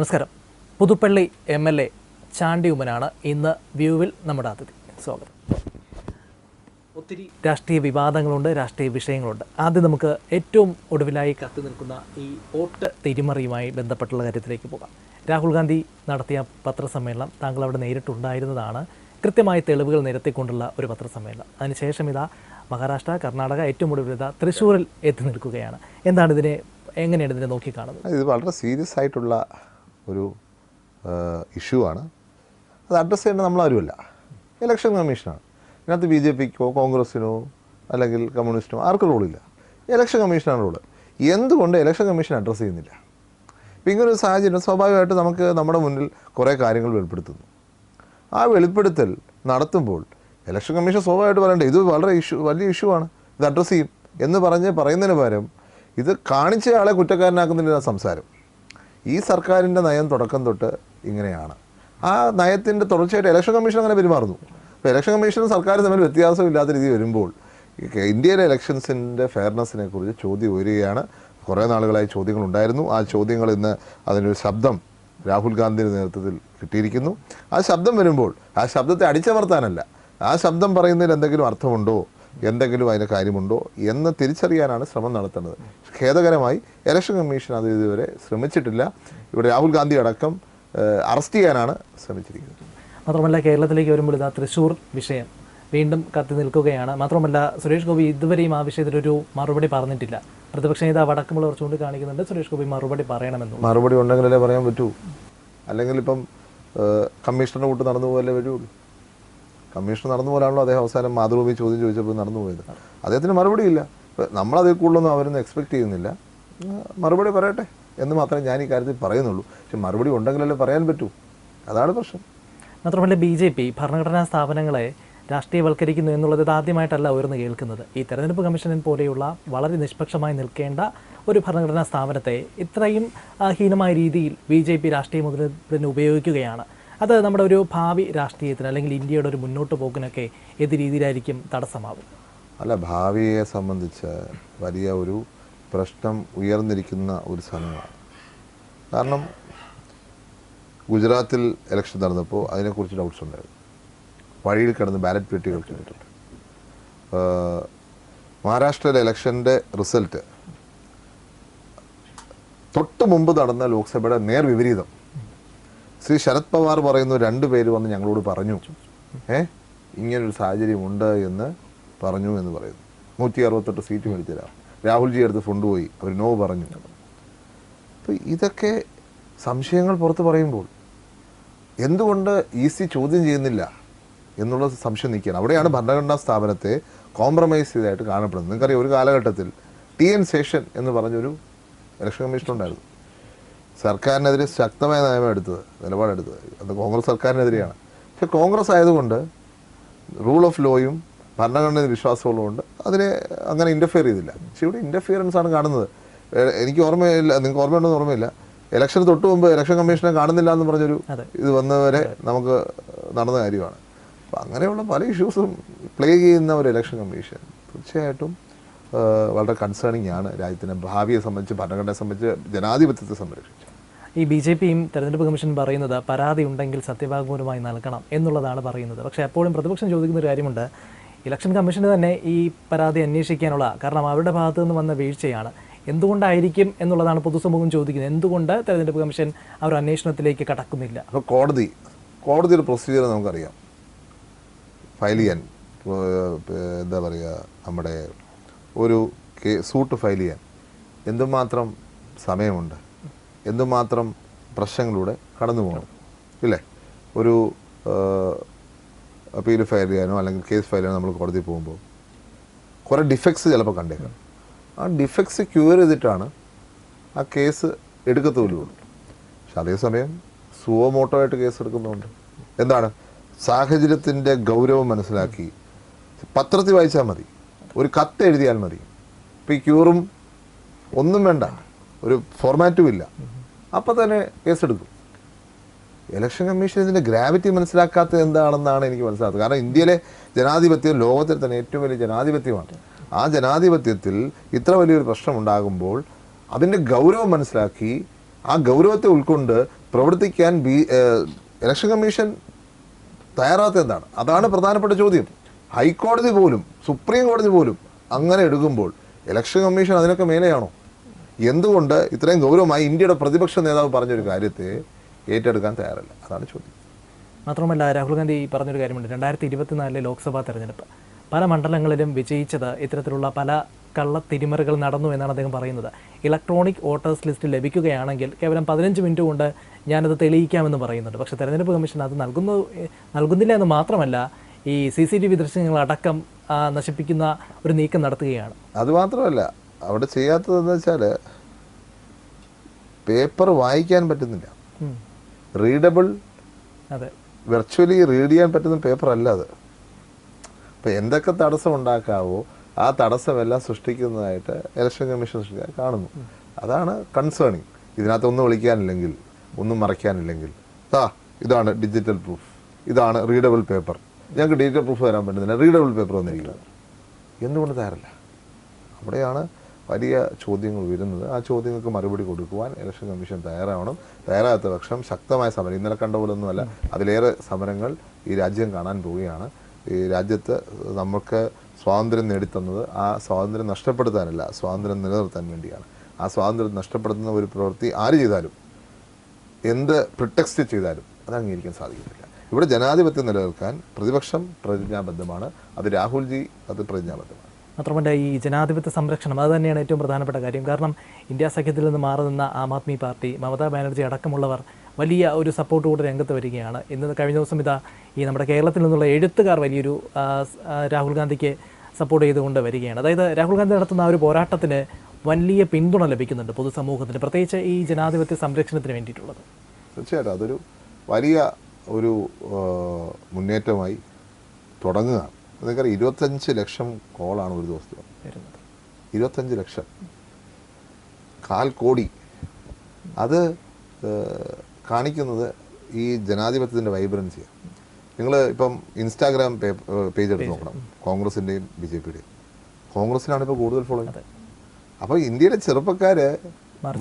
നമസ്കാരം. Puthuppally M L A Chandy ഉമ്മനാണ് ഇന്ന് വ്യൂവിൽ നമ്മുടെ അതിഥി. സ്വാഗതം. ഒത്തിരി രാഷ്ട്രീയ വിവാദങ്ങളുണ്ട് രാഷ്ട്രീയ വിഷയങ്ങളുണ്ട്. ആദ്യം നമുക്ക് ഏറ്റവും ഒടുവിലായി കത്തി നിൽക്കുന്ന ഈ വോട്ട് തിരിമറിയുമായി ബന്ധപ്പെട്ടുള്ള കാര്യത്തിലേക്ക് പോകാം. രാഹുൽ ഗാന്ധി നടത്തിയ പത്രസമ്മേളനം താങ്കൾ അവിടെ നേരിട്ടുണ്ടായിരുന്നതാണ്. കൃത്യമായ തെളിവുകൾ നിരത്തിക്കൊണ്ടുള്ള ഒരു പത്രസമ്മേളനം. അതിനുശേഷം ഇതാ മഹാരാഷ്ട്ര കർണാടക ഏറ്റവും ഒടുവിൽ ഇതാ തൃശ്ശൂരിൽ എത്തി നിൽക്കുകയാണ്. എന്താണ് ഇതിനെ എങ്ങനെയാണ് ഇതിനെ നോക്കിക്കാണുന്നത്? ഇത് വളരെ സീരിയസ് ആയിട്ടുള്ള ഒരു ഇഷ്യൂ ആണ്. അത് അഡ്രസ്സ് ചെയ്യേണ്ട നമ്മളാരുമല്ല. ഇലക്ഷൻ കമ്മീഷനാണ് ഇതിനകത്ത് ബി ജെ പിക്കോ കോൺഗ്രസ്സിനോ അല്ലെങ്കിൽ കമ്മ്യൂണിസ്റ്റിനോ ആർക്കും റോളില്ല ഇലക്ഷൻ കമ്മീഷനാണ് റോൾ എന്തുകൊണ്ട് ഇലക്ഷൻ കമ്മീഷൻ അഡ്രസ്സ് ചെയ്യുന്നില്ല? ഇപ്പം ഇങ്ങനൊരു സാഹചര്യം സ്വാഭാവികമായിട്ട് നമുക്ക് നമ്മുടെ മുന്നിൽ കുറേ കാര്യങ്ങൾ വെളിപ്പെടുത്തുന്നു. ആ വെളിപ്പെടുത്തൽ നടത്തുമ്പോൾ ഇലക്ഷൻ കമ്മീഷൻ സ്വാഭാവികമായിട്ട് പറയണ്ടേ ഇത് വളരെ ഇഷ്യൂ വലിയ ഇഷ്യൂ ആണ്. ഇത് അഡ്രസ്സ് ചെയ്യും എന്ന് പറഞ്ഞ് പറയുന്നതിന് പകരം ഇത് കാണിച്ച ആളെ കുറ്റക്കാരനാക്കുന്നതിന്റെ സംസാരം. ഈ സർക്കാരിന്റെ നയം തുടക്കം തൊട്ട് ഇങ്ങനെയാണ്. ആ നയത്തിന്റെ തുടർച്ചയായിട്ട് ഇലക്ഷൻ കമ്മീഷൻ അങ്ങനെ പെരുമാറുന്നു. അപ്പോൾ ഇലക്ഷൻ കമ്മീഷനും സർക്കാരും തമ്മിൽ വ്യത്യാസമില്ലാത്ത രീതി വരുമ്പോൾ ഇന്ത്യയിലെ ഇലക്ഷൻസിന്റെ ഫെയർനെസ്സിനെ കുറിച്ച് ചോദ്യം ഉയരുകയാണ്. കുറേ നാളുകളായി ചോദ്യങ്ങൾ ഉണ്ടായിരുന്നു ആ ചോദ്യങ്ങൾ ഇന്ന് അതിനൊരു ശബ്ദം രാഹുൽ ഗാന്ധിയുടെ നേതൃത്വത്തിൽ കിട്ടിയിരിക്കുന്നു. ആ ശബ്ദം വരുമ്പോൾ ആ ശബ്ദത്തെ അടിച്ചമർത്താനല്ല. ആ ശബ്ദം പറയുന്നതിൽ എന്തെങ്കിലും അർത്ഥമുണ്ടോ? എന്തെങ്കിലും അതിന് കാര്യമുണ്ടോ എന്ന് തിരിച്ചറിയാനാണ് ശ്രമം നടത്തേണ്ടത് ഖേദകരമായി ഇലക്ഷൻ കമ്മീഷൻ അത് ഇതുവരെ ശ്രമിച്ചിട്ടില്ല. ഇവിടെ രാഹുൽ ഗാന്ധി അടക്കം അറസ്റ്റ് ചെയ്യാനാണ് ശ്രമിച്ചിരിക്കുന്നത്. മാത്രമല്ല കേരളത്തിലേക്ക് വരുമ്പോൾ ഇതാ തൃശ്ശൂർ വിഷയം വീണ്ടും കത്തി നിൽക്കുകയാണ്. മാത്രമല്ല സുരേഷ് ഗോപി ഇതുവരെയും ആ വിഷയത്തിലൊരു മറുപടി പറഞ്ഞിട്ടില്ല. പ്രതിപക്ഷ നേതാവ് അടക്കമുള്ളവർ ചൂണ്ടിക്കാണിക്കുന്നുണ്ട്. സുരേഷ് ഗോപി മറുപടി പറയണമെന്ന്. മറുപടി ഉണ്ടെങ്കിലല്ലേ പറയാൻ പറ്റൂ? അല്ലെങ്കിൽ ഇപ്പം കമ്മീഷണറുടെ കൂട്ട് നടന്നു പോകല്ലേ വരുള്ളൂ. കമ്മീഷണർ നടന്നു പോലാണല്ലോ അദ്ദേഹം അവസാനം മാതൃഭൂമി ചോദ്യം ചോദിച്ചപ്പോൾ നടന്നു പോയത്. അദ്ദേഹത്തിന് മറുപടിയില്ല നമ്മളതിൽ കൂടുതലൊന്നും അവരൊന്നും എക്സ്പെക്ട് ചെയ്യുന്നില്ല. മറുപടി പറയട്ടെ എന്ന് മാത്രമേ ഞാൻ ഈ കാര്യത്തിൽ പറയുന്നുള്ളൂ. പക്ഷെ മറുപടി ഉണ്ടെങ്കിലല്ലേ പറയാൻ പറ്റൂ. അതാണ് പ്രശ്നം. മാത്രമല്ല ബി ജെ പി ഭരണഘടനാ സ്ഥാപനങ്ങളെ രാഷ്ട്രീയവൽക്കരിക്കുന്നു എന്നുള്ളത് ആദ്യമായിട്ടല്ല ഉയർന്നു കേൾക്കുന്നത്. ഈ തെരഞ്ഞെടുപ്പ് കമ്മീഷനെ പോലെയുള്ള വളരെ നിഷ്പക്ഷമായി നിൽക്കേണ്ട ഒരു ഭരണഘടനാ സ്ഥാപനത്തെ ഇത്രയും ഹീനമായ രീതിയിൽ ബി ജെ പി രാഷ്ട്രീയ മുതലെടുപ്പിന് ഉപയോഗിക്കുകയാണ്. അത് നമ്മുടെ ഒരു ഭാവി രാഷ്ട്രീയത്തിന് അല്ലെങ്കിൽ ഇന്ത്യയുടെ ഒരു മുന്നോട്ട് പോക്കിനൊക്കെ ഏത് രീതിയിലായിരിക്കും തടസ്സമാവും? അല്ല ഭാവിയെ സംബന്ധിച്ച് വലിയ ഒരു പ്രശ്നം ഉയർന്നിരിക്കുന്ന ഒരു സമയമാണ്. കാരണം ഗുജറാത്തിൽ ഇലക്ഷൻ നടന്നപ്പോൾ അതിനെക്കുറിച്ച് ഡൗട്ട്സ് ഉണ്ടായിരുന്നു. വഴിയിൽ കിടന്ന് ബാലറ്റ് പെട്ടികൾ കിട്ടിയിട്ടുണ്ട്. മഹാരാഷ്ട്രയിലെ ഇലക്ഷന്റെ റിസൾട്ട് തൊട്ട് മുമ്പ് നടന്ന ലോക്സഭയുടെ നേർ വിപരീതം ശ്രീ ശരത് പവാർ പറയുന്നു രണ്ടു പേര് വന്ന് ഞങ്ങളോട് പറഞ്ഞു. ഏ? ഇങ്ങനൊരു സാഹചര്യമുണ്ട് എന്ന് പറഞ്ഞു എന്ന് പറയുന്നു. നൂറ്റി അറുപത്തെട്ട് സീറ്റ് മേടിച്ചതാണ് രാഹുൽജി അടുത്ത് കൊണ്ടുപോയി അവർ നോ പറഞ്ഞു. അപ്പോൾ ഇതൊക്കെ സംശയങ്ങൾ പുറത്ത് പറയുമ്പോൾ എന്തുകൊണ്ട് ഇ സി ചോദ്യം ചെയ്യുന്നില്ല എന്നുള്ള സംശയം നിൽക്കുകയാണ്. അവിടെയാണ് ഭരണഘടനാ സ്ഥാപനത്തെ കോംപ്രമൈസ് ചെയ്തതായിട്ട് കാണപ്പെടുന്നത്. നിങ്ങൾക്കറിയാം ഒരു കാലഘട്ടത്തിൽ ടി എൻ ശേഷൻ എന്ന് പറഞ്ഞൊരു ഇലക്ഷൻ കമ്മീഷൻ ഉണ്ടായിരുന്നു. സർക്കാരിനെതിരെ ശക്തമായ നയം എടുത്തത് നിലപാടെടുത്തത് അത് കോൺഗ്രസ് സർക്കാരിനെതിരെയാണ്. പക്ഷെ കോൺഗ്രസ് ആയതുകൊണ്ട് റൂൾ ഓഫ് ലോയും ഭരണഘടനയിൽ വിശ്വാസമുള്ളതുകൊണ്ട് അതിനെ അങ്ങനെ ഇന്റർഫിയർ ചെയ്തില്ല. പക്ഷെ ഇവിടെ ഇന്റർഫിയറൻസ് ആണ് കാണുന്നത്. എനിക്ക് ഓർമ്മയില്ല നിങ്ങൾക്ക് ഓർമ്മയുണ്ടെന്ന് ഓർമ്മയില്ല. ഇലക്ഷൻ തൊട്ട് മുമ്പ് ഇലക്ഷൻ കമ്മീഷനെ കാണുന്നില്ല എന്ന് പറഞ്ഞൊരു. ഇത് വന്നവരെ നമുക്ക് നടന്ന കാര്യമാണ്. അപ്പം അങ്ങനെയുള്ള പല ഇഷ്യൂസും പ്ലേ ചെയ്യുന്ന ഒരു ഇലക്ഷൻ കമ്മീഷൻ തീർച്ചയായിട്ടും വളരെ കൺസേണിംഗ് ആണ്. രാജ്യത്തിന്റെ ഭാവിയെ സംബന്ധിച്ച് ഭരണഘടനയെ സംബന്ധിച്ച് ജനാധിപത്യത്തെ സംരക്ഷിച്ച്. ഈ ബി ജെ പിയും തെരഞ്ഞെടുപ്പ് കമ്മീഷൻ പറയുന്നത് പരാതി ഉണ്ടെങ്കിൽ സത്യവാങ്മൂലമായി നൽകണം എന്നുള്ളതാണ് പറയുന്നത്. പക്ഷേ എപ്പോഴും പ്രതിപക്ഷം ചോദിക്കുന്ന ഒരു കാര്യമുണ്ട്. ഇലക്ഷൻ കമ്മീഷന് തന്നെ ഈ പരാതി അന്വേഷിക്കാനുള്ള കാരണം അവരുടെ ഭാഗത്തു നിന്ന് വന്ന വീഴ്ചയാണ്. എന്തുകൊണ്ടായിരിക്കും എന്നുള്ളതാണ് പൊതുസമൂഹം ചോദിക്കുന്നത്. എന്തുകൊണ്ട് തെരഞ്ഞെടുപ്പ് കമ്മീഷൻ അവർ അന്വേഷണത്തിലേക്ക് കടക്കുന്നില്ല? അപ്പോൾ കോടതി കോടതിയുടെ പ്രൊസീജിയർ നമുക്കറിയാം. ഫയൽ ചെയ്യാൻ എന്താ പറയുക നമ്മുടെ ഒരു സൂട്ട് ഫയൽ ചെയ്യാൻ. എന്തുമാത്രം സമയമുണ്ട്? എന്തുമാത്രം പ്രശ്നങ്ങളിലൂടെ കടന്നു പോകണം. ഇല്ലേ? ഒരു അപ്പീൽ ഫയൽ ചെയ്യാനോ അല്ലെങ്കിൽ കേസ് ഫയൽ ചെയ്യാനോ നമ്മൾ കോടതി പോകുമ്പോൾ കുറേ ഡിഫക്ട്സ് ചിലപ്പോൾ കണ്ടേക്കാം. ആ ഡിഫക്ട്സ് ക്യൂർ ചെയ്തിട്ടാണ് ആ കേസ് എടുക്കത്തുള്ളൂ. പക്ഷെ അതേസമയം സുവമോട്ടോ ആയിട്ട് കേസ് എടുക്കുന്നുണ്ട് എന്താണ്? സാഹചര്യത്തിന്റെ ഗൗരവം മനസ്സിലാക്കി പത്രത്തിൽ വായിച്ചാൽ മതി. ഒരു കത്ത് എഴുതിയാൽ മതി. ഇപ്പം ഈ ക്യൂറും ഒന്നും വേണ്ട. ഒരു ഫോർമാറ്റും ഇല്ല. അപ്പം തന്നെ കേസെടുക്കും ഇലക്ഷൻ കമ്മീഷൻ ഇതിന്റെ ഗ്രാവിറ്റി മനസ്സിലാക്കാത്തത് എന്താണെന്നാണ് എനിക്ക് മനസ്സിലാക്കുന്നത് കാരണം ഇന്ത്യയിലെ ജനാധിപത്യം ലോകത്തിൽ തന്നെ ഏറ്റവും വലിയ ജനാധിപത്യമാണ്. ആ ജനാധിപത്യത്തിൽ ഇത്ര വലിയൊരു പ്രശ്നം ഉണ്ടാകുമ്പോൾ അതിന്റെ ഗൗരവം മനസ്സിലാക്കി ആ ഗൗരവത്തെ ഉൾക്കൊണ്ട് പ്രവർത്തിക്കാൻ ബി ഇലക്ഷൻ കമ്മീഷൻ തയ്യാറാത്ത എന്താണ്? അതാണ് പ്രധാനപ്പെട്ട ചോദ്യം. ഹൈക്കോടതി പോലും സുപ്രീം കോടതി പോലും അങ്ങനെ എടുക്കുമ്പോൾ ഇലക്ഷൻ കമ്മീഷൻ അതിനൊക്കെ മേലെയാണോ? എന്തുകൊണ്ട് ഇത്രയും ഗൗരവമായി ഇന്ത്യയുടെ പ്രതിപക്ഷ നേതാവ് പറഞ്ഞൊരു കാര്യത്തെ ഏറ്റെടുക്കാൻ തയ്യാറല്ല? അതാണ് ചോദ്യം. മാത്രമല്ല രാഹുൽ ഗാന്ധി പറഞ്ഞൊരു കാര്യമുണ്ട്. രണ്ടായിരത്തി ഇരുപത്തിനാലിലെ ലോക്സഭാ തെരഞ്ഞെടുപ്പ്. പല മണ്ഡലങ്ങളിലും വിജയിച്ചത് ഇത്തരത്തിലുള്ള പല കള്ളത്തിരിമറികൾ നടന്നു എന്നാണ് അദ്ദേഹം പറയുന്നത്. ഇലക്ട്രോണിക് വോട്ടേഴ്സ് ലിസ്റ്റ് ലഭിക്കുകയാണെങ്കിൽ കേവലം പതിനഞ്ച് മിനിറ്റ് കൊണ്ട് ഞാനത് തെളിയിക്കാമെന്ന് പറയുന്നുണ്ട്. പക്ഷേ തെരഞ്ഞെടുപ്പ് കമ്മീഷൻ അത് നൽകുന്നു നൽകുന്നില്ല എന്ന് മാത്രമല്ല ഈ സി സി ടി വി ദൃശ്യങ്ങളടക്കം നശിപ്പിക്കുന്ന ഒരു നീക്കം നടത്തുകയാണ്. അത് മാത്രമല്ല അവിടെ ചെയ്യാത്തതെന്ന് വെച്ചാൽ പേപ്പർ വായിക്കാൻ പറ്റുന്നില്ല. റീഡബിൾ അതെ. വെർച്വലി റീഡ് ചെയ്യാൻ പറ്റുന്ന പേപ്പർ അല്ല അത്. അപ്പം എന്തൊക്കെ തടസ്സം ഉണ്ടാക്കാവോ ആ തടസ്സമെല്ലാം സൃഷ്ടിക്കുന്നതായിട്ട് ഇലക്ഷൻ കമ്മീഷൻ സൃഷ്ടിക്കാൻ കാണുന്നു. അതാണ് കൺസേണിങ് ഇതിനകത്ത് ഒന്നും വിളിക്കാനില്ലെങ്കിൽ ഒന്നും മറയ്ക്കാനില്ലെങ്കിൽ. ആ ഇതാണ് ഡിജിറ്റൽ പ്രൂഫ് ഇതാണ് റീഡബിൾ പേപ്പർ ഞങ്ങൾക്ക് ഡിജിറ്റൽ പ്രൂഫ് തരാൻ പറ്റുന്നില്ല. റീഡബിൾ പേപ്പർ വന്നിരിക്കുന്നത്. എന്തുകൊണ്ട് തരല്ല അവിടെയാണ് വലിയ ചോദ്യങ്ങൾ വരുന്നത്. ആ ചോദ്യങ്ങൾക്ക് മറുപടി കൊടുക്കുവാൻ ഇലക്ഷൻ കമ്മീഷൻ തയ്യാറാവണം. തയ്യാറാകാത്ത പക്ഷം ശക്തമായ സമരം. ഇന്നലെ കണ്ട പോലൊന്നുമല്ല. അതിലേറെ സമരങ്ങൾ ഈ രാജ്യം കാണാൻ പോവുകയാണ്. ഈ രാജ്യത്ത് നമുക്ക് സ്വാതന്ത്ര്യം നേടിത്തന്നത് ആ സ്വാതന്ത്ര്യം നഷ്ടപ്പെടുത്താനല്ല സ്വാതന്ത്ര്യം നിലനിർത്താൻ വേണ്ടിയാണ്. ആ സ്വാതന്ത്ര്യം നഷ്ടപ്പെടുത്തുന്ന ഒരു പ്രവൃത്തി ആര് ചെയ്താലും എന്ത് പ്രിട്ടക്സ്റ്റ് ചെയ്താലും അത് അംഗീകരിക്കാൻ സാധിക്കത്തില്ല ഇവിടെ ജനാധിപത്യം നിലനിൽക്കാൻ പ്രതിപക്ഷം പ്രതിജ്ഞാബദ്ധമാണ്. അത് രാഹുൽജി അത് പ്രതിജ്ഞാബദ്ധമാണ്. മാത്രമല്ല ഈ ജനാധിപത്യ സംരക്ഷണം അത് തന്നെയാണ് ഏറ്റവും പ്രധാനപ്പെട്ട കാര്യം. കാരണം ഇന്ത്യ സഖ്യത്തിൽ നിന്ന് മാറി നിന്ന ആം ആദ്മി പാർട്ടി മമതാ ബാനർജി അടക്കമുള്ളവർ വലിയ ഒരു കൂടെ രംഗത്ത് വരികയാണ്. ഇന്ന് കഴിഞ്ഞ ദിവസം ഇതാ ഈ നമ്മുടെ കേരളത്തിൽ നിന്നുള്ള എഴുത്തുകാർ വലിയൊരു രാഹുൽ ഗാന്ധിക്ക് സപ്പോർട്ട് ചെയ്തുകൊണ്ട് വരികയാണ്. അതായത് രാഹുൽ ഗാന്ധി നടത്തുന്ന ആ ഒരു പോരാട്ടത്തിന് വലിയ പിന്തുണ ലഭിക്കുന്നുണ്ട് പൊതുസമൂഹത്തിന് പ്രത്യേകിച്ച് ഈ ജനാധിപത്യ സംരക്ഷണത്തിന് വേണ്ടിയിട്ടുള്ളത്. തീർച്ചയായിട്ടും അതൊരു വലിയ ഒരു മുന്നേറ്റമായി തുടങ്ങുകയാണ്. നിങ്ങൾക്കറിയാം ഇരുപത്തഞ്ച് ലക്ഷം കോളാണ് ഒരു ദിവസത്തിൽ ഇരുപത്തഞ്ച് ലക്ഷം. കാൽ കോടി. അത് കാണിക്കുന്നത് ഈ ജനാധിപത്യത്തിന്റെ വൈബ്രൻസിയാണ് നിങ്ങൾ ഇപ്പം ഇൻസ്റ്റാഗ്രാം പേജ് എടുത്ത് നോക്കണം. കോൺഗ്രസിന്റെയും ബി ജെ പിയുടെയും. കോൺഗ്രസിനാണ് ഇപ്പോൾ കൂടുതൽ ഫോളോയിങ്. അപ്പോൾ ഇന്ത്യയിലെ ചെറുപ്പക്കാർ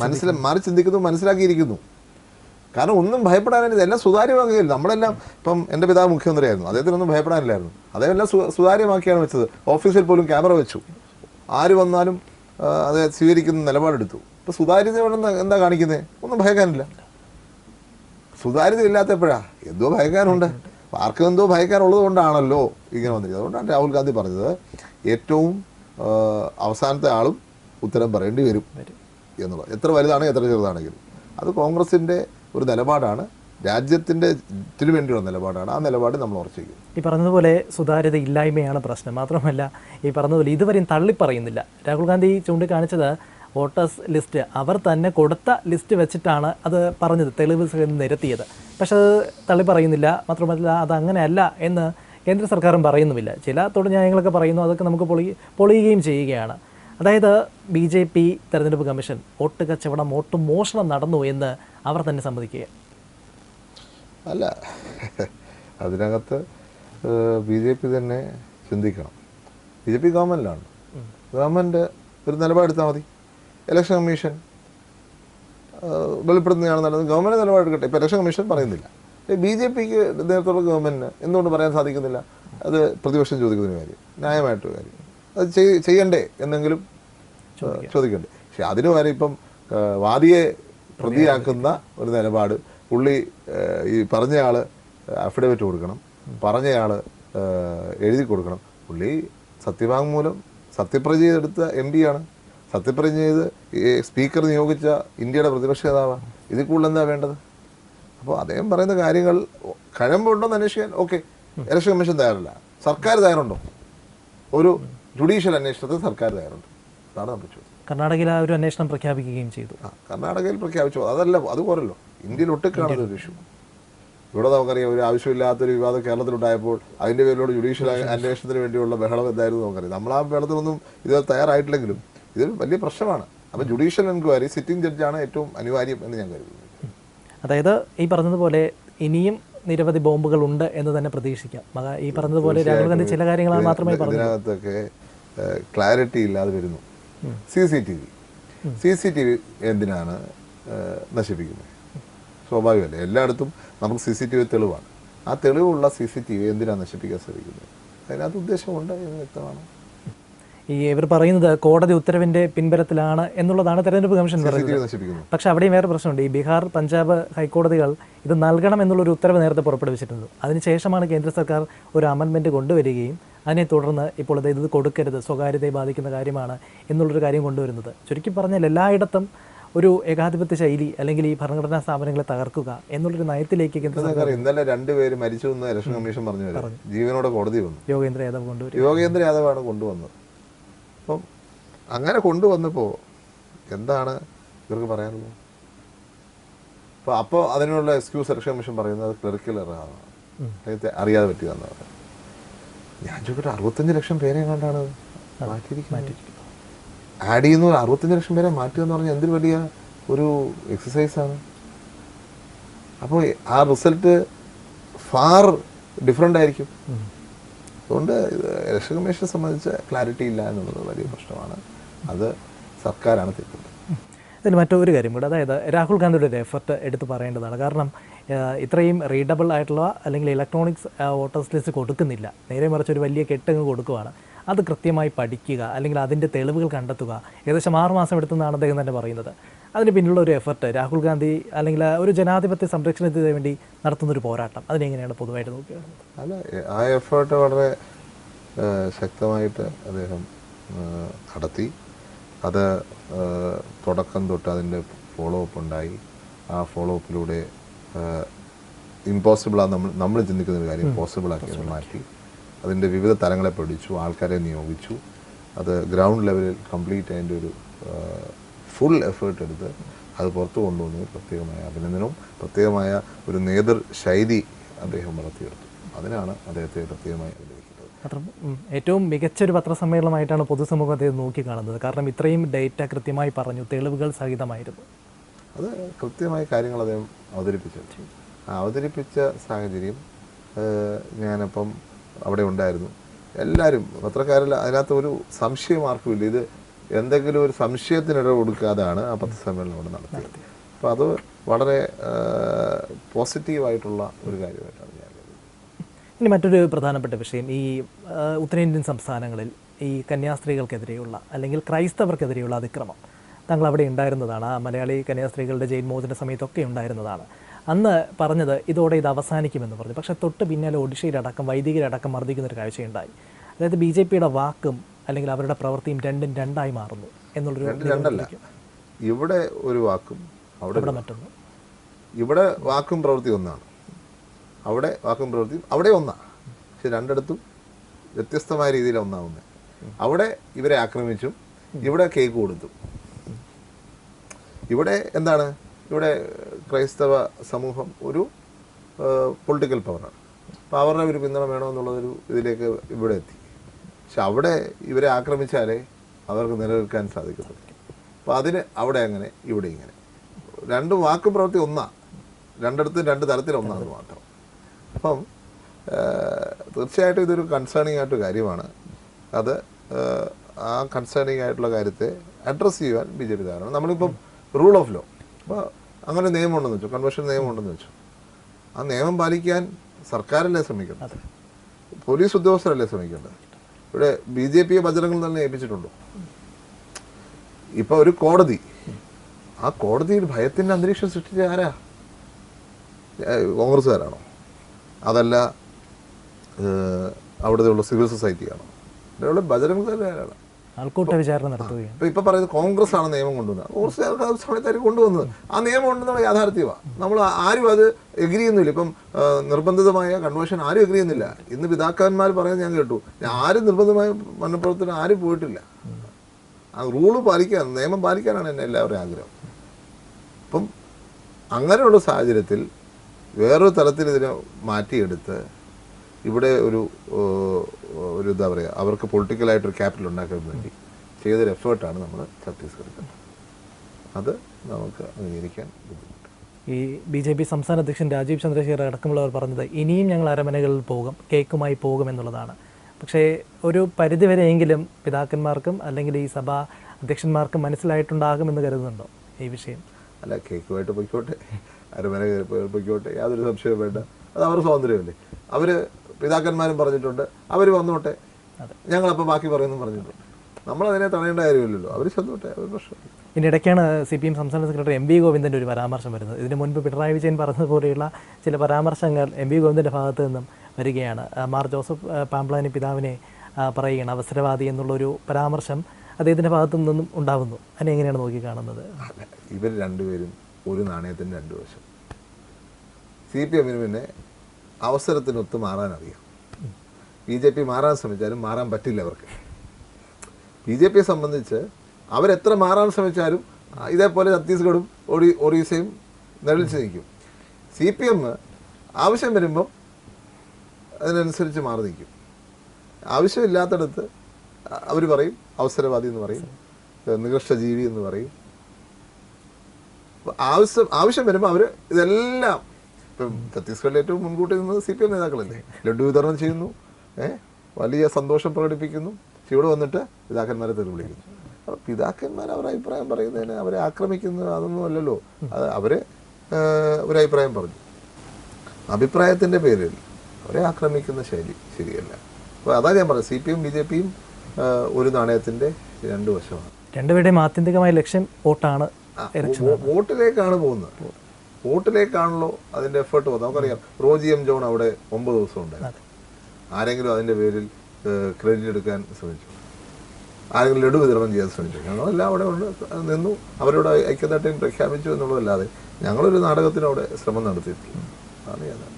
മനസ്സിൽ മാറി ചിന്തിക്കുന്നു മനസ്സിലാക്കിയിരിക്കുന്നു. കാരണം ഒന്നും ഭയപ്പെടാനായിട്ട് എല്ലാം സുതാര്യമാക്കുകയില്ല നമ്മളെല്ലാം ഇപ്പം എന്റെ പിതാവ് മുഖ്യമന്ത്രിയായിരുന്നു. അദ്ദേഹത്തിനൊന്നും ഭയപ്പെടാനില്ലായിരുന്നു. അദ്ദേഹം എല്ലാം സുതാര്യമാക്കിയാണ് വെച്ചത്. ഓഫീസിൽ പോലും ക്യാമറ വെച്ചു. ആര് വന്നാലും അത് സ്വീകരിക്കുന്ന നിലപാടെടുത്തു. ഇപ്പോൾ സുതാര്യത എന്താ കാണിക്കുന്നത് ഒന്നും ഭയക്കാനില്ല. സുതാര്യത ഇല്ലാത്തപ്പോഴാ എന്തോ ഭയക്കാനുണ്ട്. ആർക്കും എന്തോ ഭയക്കാനുള്ളത് കൊണ്ടാണല്ലോ ഇങ്ങനെ വന്നിരിക്കുന്നത്. അതുകൊണ്ടാണ് രാഹുൽ ഗാന്ധി പറഞ്ഞത് ഏറ്റവും അവസാനത്തെ ആളും ഉത്തരം പറയേണ്ടി വരും. എന്നുള്ളത്. എത്ര വലുതാണെങ്കിൽ എത്ര ചെറുതാണെങ്കിലും. അത് കോൺഗ്രസിന്റെ ഒരു നിലപാടാണ്. രാജ്യത്തിന്റെ ഇതിനു വേണ്ടിയുള്ള നിലപാടാണ്. ആ നിലപാട് നമ്മൾ ഉറച്ചിരിക്കും ഈ പറഞ്ഞതുപോലെ സുതാര്യത ഇല്ലായ്മയാണ് പ്രശ്നം. മാത്രമല്ല ഈ പറഞ്ഞതുപോലെ ഇതുവരെയും തള്ളിപ്പറയുന്നില്ല. രാഹുൽ ഗാന്ധി ചൂണ്ടിക്കാണിച്ചത് വോട്ടേഴ്സ് ലിസ്റ്റ് അവർ തന്നെ കൊടുത്ത ലിസ്റ്റ് വെച്ചിട്ടാണ് അത് പറഞ്ഞത് തെളിവ് നിരത്തിയത്. പക്ഷെ അത് തള്ളിപ്പറയുന്നില്ല. മാത്രമല്ല അത് അങ്ങനെയല്ല എന്ന് കേന്ദ്ര സർക്കാരും പറയുന്നുമില്ല. ചില തൊടുന്യായങ്ങളൊക്കെ പറയുന്നു. അതൊക്കെ നമുക്ക് പൊളി പൊളിയുകയും ചെയ്യുകയാണ്. അതായത് ബി ജെ പി തെരഞ്ഞെടുപ്പ് കമ്മീഷൻ വോട്ട് കച്ചവടം വോട്ട് മോഷണം നടന്നു എന്ന് അവർ തന്നെ സമ്മതിക്കുക. അല്ല അതിനകത്ത് ബി ജെ പി തന്നെ ചിന്തിക്കണം. ബി ജെ പി ഗവൺമെന്റിലാണ് ഗവൺമെന്റ് ഒരു നിലപാടെടുത്താൽ മതി. ഇലക്ഷൻ കമ്മീഷൻ വെളിപ്പെടുത്തുന്നതാണ് നല്ലത്. ഗവൺമെന്റ് നിലപാടെടുക്കട്ടെ ഇപ്പോൾ ഇലക്ഷൻ കമ്മീഷൻ പറയുന്നില്ല. ബി ജെ പിക്ക് നേരത്തെ ഗവൺമെന്റിന് എന്തുകൊണ്ട് പറയാൻ സാധിക്കുന്നില്ല? അത് പ്രതിപക്ഷം ചോദിക്കുന്ന കാര്യം ന്യായമായിട്ടൊരു കാര്യം. അത് ചെയ്യണ്ടേ എന്നെങ്കിലും ചോദിക്കണ്ടേ. പക്ഷെ അതിനു വരെ ഇപ്പം വാദിയെ പ്രതിയാക്കുന്ന ഒരു നിലപാട്. പുള്ളി ഈ പറഞ്ഞയാൾ അഫിഡവിറ്റ് കൊടുക്കണം. പറഞ്ഞയാൾ എഴുതി കൊടുക്കണം. പുള്ളി സത്യവാങ്മൂലം സത്യപ്രജ ചെയ്തെടുത്ത എം ആണ്. സത്യപ്രജ്ഞ ചെയ്ത് ഈ സ്പീക്കർ നിയോഗിച്ച ഇന്ത്യയുടെ പ്രതിപക്ഷ നേതാവാണ് ഇതിൽ കൂടുതൽ എന്താ വേണ്ടത്? അപ്പോൾ അദ്ദേഹം പറയുന്ന കാര്യങ്ങൾ കഴമ്പുണ്ടോ എന്ന് അന്വേഷിക്കാൻ ഓക്കെ. ഇലക്ഷൻ കമ്മീഷൻ തയ്യാറല്ല. സർക്കാർ തയ്യാറുണ്ടോ? ഒരു ജുഡീഷ്യൽ അന്വേഷണത്തിന് സർക്കാർ തയ്യാറുണ്ട് അതാണ് നമ്മുടെ ചോദ്യം കർണാടകയിൽ ആ ഒരു അന്വേഷണം പ്രഖ്യാപിക്കുകയും ചെയ്തു. ആ കർണാടകയിൽ പ്രഖ്യാപിച്ചു. അതല്ല അത് പോരല്ലോ. ഇന്ത്യയിൽ കാണുന്ന ഒരു ഇഷ്യൂ. ഇവിടെ നമുക്കറിയാം ഒരു ആവശ്യമില്ലാത്തൊരു വിവാദം കേരളത്തിലുണ്ടായപ്പോൾ അതിന്റെ പേരിലൂടെ ജുഡീഷ്യൽ അന്വേഷണത്തിന് വേണ്ടിയുള്ള ബഹളം എന്തായിരുന്നു നമുക്കറിയാം. നമ്മൾ ആ ബഹളത്തിനൊന്നും ഇതുവരെ തയ്യാറായിട്ടില്ലെങ്കിലും ഇതൊരു വലിയ പ്രശ്നമാണ്. അപ്പോൾ ജുഡീഷ്യൽ എൻക്വയറി സിറ്റിംഗ് ജഡ്ജാണ് ഏറ്റവും അനിവാര്യം എന്ന് ഞാൻ കരുതുന്നു. അതായത് ഈ പറഞ്ഞതുപോലെ ഇനിയും നിരവധി ബോംബുകൾ ഉണ്ട് എന്ന് തന്നെ പ്രതീക്ഷിക്കാം. ഈ പറഞ്ഞതുപോലെ രാഹുൽ ഗാന്ധി ചില കാര്യങ്ങളാണ് മാത്രമേ പറഞ്ഞു ക്ലാരിറ്റി ഇല്ലാതെ വരുന്നു. C C T V C C T V എന്തിനാണ് നശിപ്പിക്കുന്നത്? സ്വാഭാവികമല്ലേ? എല്ലായിടത്തും നമുക്ക് സി സി ടി വി തെളിവാണ്. ആ തെളിവുള്ള സി സി ടി വി എന്തിനാണ് നശിപ്പിക്കാൻ ശ്രമിക്കുന്നത്? അതിനകത്ത് ഉദ്ദേശമുണ്ട് എന്ന് വ്യക്തമാണ്. ഈ ഇവർ പറയുന്നത് കോടതി ഉത്തരവിന്റെ പിൻബലത്തിലാണ് എന്നുള്ളതാണ് തെരഞ്ഞെടുപ്പ് കമ്മീഷൻ പറയുന്നത്. പക്ഷെ അവിടെയും വേറെ പ്രശ്നമുണ്ട്. ഈ ബീഹാർ പഞ്ചാബ് ഹൈക്കോടതികൾ ഇത് നൽകണം എന്നുള്ളൊരു ഉത്തരവ് നേരത്തെ പുറപ്പെടുവിച്ചിട്ടുണ്ട്. അതിനുശേഷമാണ് കേന്ദ്ര സർക്കാർ ഒരു അമൻമെന്റ് കൊണ്ടുവരികയും അതിനെ തുടർന്ന് ഇപ്പോൾ ഇത് ഇത് കൊടുക്കരുത് സ്വകാര്യതയെ ബാധിക്കുന്ന കാര്യമാണ് എന്നുള്ളൊരു കാര്യം കൊണ്ടുവരുന്നത്. ചുരുക്കി പറഞ്ഞാൽ എല്ലായിടത്തും ഒരു ഏകാധിപത്യ ശൈലി അല്ലെങ്കിൽ ഈ ഭരണഘടനാ സ്ഥാപനങ്ങളെ തകർക്കുക എന്നുള്ളൊരു നയത്തിലേക്ക് ഇന്നലെ രണ്ടുപേര് മരിച്ചു എന്ന് ഇലക്ഷൻ കമ്മീഷൻ പറഞ്ഞു. ജീവനോടെ കോടതി വന്നു. യോഗേന്ദ്ര യാദവ് കൊണ്ടുവരും യോഗേന്ദ്ര യാദവാണ് കൊണ്ടുവന്നത്. അപ്പം അങ്ങനെ കൊണ്ടുവന്നപ്പോൾ എന്താണ് ഇവർക്ക് പറയാനുള്ളത്? അപ്പോൾ അപ്പോൾ അതിനുള്ള എക്സ്ക്യൂസ് സെലക്ഷൻ കമ്മീഷൻ പറയുന്നത് ക്ലറിക്കൽ എറാണ് അദ്ദേഹത്തെ അറിയാതെ പറ്റിയതെന്നാണ് ഞാൻ ചോദിക്കട്ടെ അറുപത്തഞ്ച് ലക്ഷം പേരെ കണ്ടാണ് മാറ്റിയിരിക്കുന്നത്? ആഡ് ചെയ്യുന്ന അറുപത്തഞ്ച് ലക്ഷം പേരെ മാറ്റുക എന്ന് പറഞ്ഞാൽ എന്തൊരു വലിയ ഒരു എക്സസൈസാണ് അപ്പോൾ ആ റിസൾട്ട് ഫാർ ഡിഫറെന്റ് ആയിരിക്കും. അതുകൊണ്ട് ഇലക്ഷൻ കമ്മീഷനെ സംബന്ധിച്ച് ക്ലാരിറ്റി ഇല്ല എന്നുള്ളത് വലിയ പ്രശ്നമാണ്. അത് സർക്കാരാണ് തെറ്റുന്നത് ഇതിന് മറ്റൊരു കാര്യം കൂടെ അതായത് രാഹുൽ ഗാന്ധിയുടെ ഒരു എഫർട്ട് എടുത്ത് പറയേണ്ടതാണ്. കാരണം ഇത്രയും റീഡബിൾ ആയിട്ടുള്ള അല്ലെങ്കിൽ ഇലക്ട്രോണിക്സ് വോട്ടേഴ്സ് ലിസ്റ്റ് കൊടുക്കുന്നില്ല. നേരെ മറിച്ച് ഒരു വലിയ കെട്ടങ്ങ് കൊടുക്കുവാണ്. അത് കൃത്യമായി പഠിക്കുക അല്ലെങ്കിൽ അതിന്റെ തെളിവുകൾ കണ്ടെത്തുക. ഏകദേശം ആറ് മാസം എടുത്തെന്നാണ് അദ്ദേഹം തന്നെ പറയുന്നത്. അതിന് പിന്നിലുള്ള ഒരു എഫർട്ട് രാഹുൽ ഗാന്ധി അല്ലെങ്കിൽ ഒരു ജനാധിപത്യ സംരക്ഷണത്തിന് വേണ്ടി നടത്തുന്ന ഒരു പോരാട്ടം അതിനെങ്ങനെയാണ് പൊതുവായിട്ട് നോക്കിയത് അല്ല ആ എഫേർട്ട് വളരെ ശക്തമായിട്ട് അദ്ദേഹം നടത്തി. അത് തുടക്കം തൊട്ട് അതിന്റെ ഫോളോ അപ്പ് ഉണ്ടായി. ആ ഫോളോ അപ്പിലൂടെ ഇമ്പോസിബിളാണ് നമ്മൾ നമ്മൾ ചിന്തിക്കുന്ന ഒരു കാര്യം അത് മാറ്റി. അതിന്റെ വിവിധ തലങ്ങളെ പഠിച്ചു ആൾക്കാരെ നിയോഗിച്ചു. അത് ഗ്രൗണ്ട് ലെവലിൽ കംപ്ലീറ്റ് അതിന്റെ ഒരു ഫുൾ എഫേർട്ട് എടുത്ത് അത് പുറത്തു കൊണ്ടുവന്നു പ്രത്യേകമായ അഭിനന്ദനവും പ്രത്യേകമായ ഒരു നേതൃ ശൈലി അദ്ദേഹം വളർത്തിയെടുത്തു. അതിനാണ് അദ്ദേഹത്തെ പ്രത്യേകമായി ഉം, ഏറ്റവും മികച്ചൊരു പത്രസമ്മേളനമായിട്ടാണ് പൊതുസമൂഹം അദ്ദേഹം നോക്കിക്കാണുന്നത്. കാരണം ഇത്രയും ഡേറ്റ കൃത്യമായി പറഞ്ഞു തെളിവുകൾ സഹിതമായിരുന്നു. അത് കൃത്യമായ കാര്യങ്ങൾ അദ്ദേഹം അവതരിപ്പിച്ചു. അവതരിപ്പിച്ച സാഹചര്യം ഞാനപ്പം അവിടെ ഉണ്ടായിരുന്നു. എല്ലാവരും പത്രക്കാരിൽ അതിനകത്ത് ഒരു സംശയം ആർക്കുമില്ല ഇത് എന്തെങ്കിലും ഒരു സംശയത്തിനിട കൊടുക്കാതാണ് ആ പത്രസമ്മേളനം അവിടെ നടത്തിയത്. അപ്പോൾ അത് വളരെ പോസിറ്റീവായിട്ടുള്ള ഒരു കാര്യമായിട്ടാണ് ഞാൻ ഇനി മറ്റൊരു പ്രധാനപ്പെട്ട വിഷയം ഈ ഉത്തരേന്ത്യൻ സംസ്ഥാനങ്ങളിൽ ഈ കന്യാസ്ത്രീകൾക്കെതിരെയുള്ള അല്ലെങ്കിൽ ക്രൈസ്തവർക്കെതിരെയുള്ള അതിക്രമം. താങ്കൾ അവിടെ ഉണ്ടായിരുന്നതാണ്. ആ മലയാളി കന്യാസ്ത്രീകളുടെ ജയിൽ മോചന സമയത്തൊക്കെ ഉണ്ടായിരുന്നതാണ്. അന്ന് പറഞ്ഞത് ഇതോടെ ഇത് അവസാനിക്കുമെന്ന് പറഞ്ഞു. പക്ഷേ തൊട്ട് പിന്നാലെ ഒഡീഷയിലടക്കം വൈദികരടക്കം മർദ്ദിക്കുന്ന ഒരു കാഴ്ചയുണ്ടായി. അതായത് ബി ജെ പിയുടെ വാക്കും അല്ലെങ്കിൽ അവരുടെ പ്രവൃത്തിയും രണ്ടും രണ്ടായി മാറുന്നു എന്നുള്ളൊരു ഇവിടെ ഒരു വാക്കും അവിടെ മറ്റൊന്ന്. ഇവിടെ വാക്കും പ്രവൃത്തി ഒന്നാണ്. അവിടെ വാക്കും പ്രവൃത്തിയും അവിടെ ഒന്നാണ് പക്ഷെ രണ്ടിടത്തും വ്യത്യസ്തമായ രീതിയിൽ ഒന്നാവുന്നത് അവിടെ ഇവരെ ആക്രമിച്ചും ഇവിടെ കേക്ക് കൊടുത്തു. ഇവിടെ എന്താണ്? ഇവിടെ ക്രൈസ്തവ സമൂഹം ഒരു പൊളിറ്റിക്കൽ പവറാണ് അപ്പോൾ അവരുടെ ഒരു പിന്തുണ വേണമെന്നുള്ളതൊരു ഇതിലേക്ക് ഇവിടെ എത്തി. പക്ഷെ അവിടെ ഇവരെ ആക്രമിച്ചാലേ അവർക്ക് നിലനിൽക്കാൻ സാധിക്കത്തുള്ളൂ. അപ്പോൾ അതിന് അവിടെ അങ്ങനെ ഇവിടെ ഇങ്ങനെ? രണ്ട് വാക്ക് പ്രവൃത്തി ഒന്നാണ് രണ്ടിടത്തും രണ്ട് തരത്തിലൊന്നാണ് മാത്രം. അപ്പം തീർച്ചയായിട്ടും ഇതൊരു കൺസേണിങ് ആയിട്ട് കാര്യമാണ്. അത് ആ കൺസേണിങ് ആയിട്ടുള്ള കാര്യത്തെ അഡ്രസ്സ് ചെയ്യുവാൻ ബി ജെ പി ധാരണ നമ്മളിപ്പം റൂൾ ഓഫ് ലോ അപ്പോൾ അങ്ങനെ നിയമമുണ്ടെന്ന് വെച്ചു കൺവെൻഷൻ നിയമം ഉണ്ടെന്ന് വെച്ചു. ആ നിയമം പാലിക്കാൻ സർക്കാരല്ലേ ശ്രമിക്കുന്നത് പോലീസ് ഉദ്യോഗസ്ഥരല്ലേ ശ്രമിക്കേണ്ടത്? ഇവിടെ ബി ജെ പിയെ ബജറംഗിൽ തന്നെ ഏൽപ്പിച്ചിട്ടുണ്ടോ? ഇപ്പൊ ഒരു കോടതി ആ കോടതിയിൽ ഭയത്തിന്റെ അന്തരീക്ഷം സൃഷ്ടിച്ച ആരാ? കോൺഗ്രസ്സുകാരാണോ? അതല്ല അവിടെയുള്ള സിവിൽ സൊസൈറ്റിയാണോ? ഇവിടെയുള്ള ബജരംഗ് ദളാരാണ് ആൾക്കൂട്ട വിചാരണ നടത്തുകയാണ്. ഇപ്പൊ പറയുന്നത് കോൺഗ്രസ് ആണ് നിയമം കൊണ്ടുവന്നത്. കോൺഗ്രസ് ആ സമയത്ത് അവർ കൊണ്ടുവന്നത്. ആ നിയമം ഉണ്ടെന്നുള്ള യാഥാർത്ഥ്യമാണ് നമ്മൾ ആരും അത് എഗ്രി ചെയ്യുന്നില്ല ഇപ്പം നിർബന്ധിതമായ കൺവേർഷൻ ആരും എഗ്രി ചെയ്യുന്നില്ല ഇന്ന് പിതാക്കന്മാർ പറയുന്നത് ഞാൻ കേട്ടു. ആരും നിർബന്ധമായ മരണപ്രവർത്തനം ആരും പോയിട്ടില്ല. ആ റൂൾ പാലിക്കാൻ നിയമം പാലിക്കാനാണ് എന്നെ എല്ലാവരുടെയും ആഗ്രഹം. അപ്പം അങ്ങനെയുള്ള സാഹചര്യത്തിൽ വേറൊരു തലത്തിൽ ഇതിനെ മാറ്റിയെടുത്ത് ഇവിടെ ഒരു ഒരു എന്താ പറയുക അവർക്ക് പൊളിറ്റിക്കലായിട്ടൊരു ക്യാപിറ്റൽ ഉണ്ടാക്കാൻ വേണ്ടി ചെയ്തൊരു എഫേർട്ടാണ് നമ്മൾ ഛത്തീസ്ഗഡിൽ അത് നമുക്ക് അംഗീകരിക്കാൻ ബുദ്ധിമുട്ട്. ഈ ബി ജെ പി സംസ്ഥാന അധ്യക്ഷൻ രാജീവ് ചന്ദ്രശേഖർ അടക്കമുള്ളവർ പറഞ്ഞത് ഇനിയും ഞങ്ങൾ അരമനകളിൽ പോകും കേക്കുമായി പോകും എന്നുള്ളതാണ്. പക്ഷേ ഒരു പരിധിവരെയെങ്കിലും പിതാക്കന്മാർക്കും അല്ലെങ്കിൽ ഈ സഭാ അധ്യക്ഷന്മാർക്കും മനസ്സിലായിട്ടുണ്ടാകുമെന്ന് കരുതുന്നുണ്ടോ ഈ വിഷയം? അല്ല കേക്കുമായിട്ട് പൊയ്ക്കോട്ടെ അരമന കയറി പൊയ്ക്കോട്ടെ യാതൊരു സംശയവും വേണ്ട. അത് അവർ സ്വാതന്ത്ര്യമല്ലേ? അവർ പിതാക്കന്മാരും പറഞ്ഞിട്ടുണ്ട്. അവർ വന്നോട്ടെ. ഞങ്ങളപ്പോൾ ബാക്കി പറയുന്നു പറഞ്ഞിട്ടുണ്ട്. നമ്മളതിനെ തടയേണ്ട കാര്യമില്ലല്ലോ. അവർ ചെന്നോട്ടെ. അവർ പ്രശ്നമില്ല. ഇതിനിടയ്ക്കാണ് സി പി എം സംസ്ഥാന സെക്രട്ടറി എം വി ഗോവിന്ദന്റെ ഒരു പരാമർശം വരുന്നത്. ഇതിന് മുൻപ് പിണറായി വിജയൻ പറഞ്ഞതുപോലെയുള്ള ചില പരാമർശങ്ങൾ എം വി ഗോവിന്ദന്റെ ഭാഗത്ത് നിന്നും വരികയാണ്. മാർ ജോസഫ് പാമ്പ്ലാനി പിതാവിനെ പറയുകയാണ് അവസരവാദി എന്നുള്ളൊരു പരാമർശം അദ്ദേഹത്തിന്റെ ഭാഗത്തു നിന്നും ഉണ്ടാവുന്നു. അതിനെ എങ്ങനെയാണ് നോക്കിക്കാണുന്നത്? കാണുന്നത് ഇവർ രണ്ടുപേരും ഒരു നാണയത്തിന്റെ രണ്ട് വശം. സി പി എമ്മിന് പിന്നെ അവസരത്തിനൊത്ത് മാറാൻ അറിയാം ബി ജെ പി മാറാൻ ശ്രമിച്ചാലും മാറാൻ പറ്റില്ല അവർക്ക്. ബി ജെ പിയെ സംബന്ധിച്ച് അവരെത്ര മാറാൻ ശ്രമിച്ചാലും ഇതേപോലെ ഛത്തീസ്ഗഡും ഒഡി ഒറീസയും നിഴലിച്ച് നിൽക്കും സി പി എം ആവശ്യം വരുമ്പം അതിനനുസരിച്ച് മാറി നിൽക്കും. ആവശ്യമില്ലാത്തടത്ത് അവർ പറയും അവസരവാദി എന്ന് പറയും നികൃഷ്ടജീവി എന്ന് പറയും. ആവശ്യം ആവശ്യം വരുമ്പോൾ അവർ ഇതെല്ലാം ഇപ്പം ഛത്തീസ്ഗഡിൽ ഏറ്റവും മുൻകൂട്ടി നിന്നത് സി പി എം നേതാക്കളല്ലേ? ലഡു വിതരണം ചെയ്യുന്നു ഏഹ് വലിയ സന്തോഷം പ്രകടിപ്പിക്കുന്നു. ഇവിടെ വന്നിട്ട് പിതാക്കന്മാരെ തെറി വിളിക്കുന്നു. അപ്പം പിതാക്കന്മാർ അവരുടെ അഭിപ്രായം പറയുന്നതിന് അവരെ ആക്രമിക്കുന്നത് അതൊന്നും അല്ലല്ലോ. അത് അവർ ഒരഭിപ്രായം ഒരു അഭിപ്രായം പറഞ്ഞു. അഭിപ്രായത്തിന്റെ പേരിൽ അവരെ ആക്രമിക്കുന്ന ശൈലി ശരിയല്ല. അപ്പോൾ അതാ ഞാൻ പറഞ്ഞത്. C P M B J പിയും ഒരു നാണയത്തിന്റെ രണ്ട് വശമാണ്. രണ്ടുപേരുടെയും ആത്യന്തികമായ ലക്ഷ്യം വോട്ടാണ് വോട്ടിലേക്കാണ് പോകുന്നത്. വോട്ടിലേക്കാണല്ലോ അതിന്റെ എഫേർട്ട് പോകുന്നത് നമുക്കറിയാം റോജി എം ജോൺ അവിടെ ഒമ്പത് ദിവസം ഉണ്ടായിരുന്നു. ആരെങ്കിലും അതിന്റെ പേരിൽ ക്രെഡിറ്റ് എടുക്കാൻ ശ്രമിച്ചു. ആരെങ്കിലും ലഡു വിതരണം ചെയ്യാൻ ശ്രമിച്ചു. ഞങ്ങളെല്ലാം അവിടെ ഉണ്ട് നിന്നു. അവരോട് ഐക്യദാർഢ്യം പ്രഖ്യാപിച്ചു എന്നുള്ളതല്ലാതെ ഞങ്ങളൊരു നാടകത്തിന് അവിടെ ശ്രമം നടത്തിയിട്ടില്ല. അതാണ് യാഥാർത്ഥ്യം.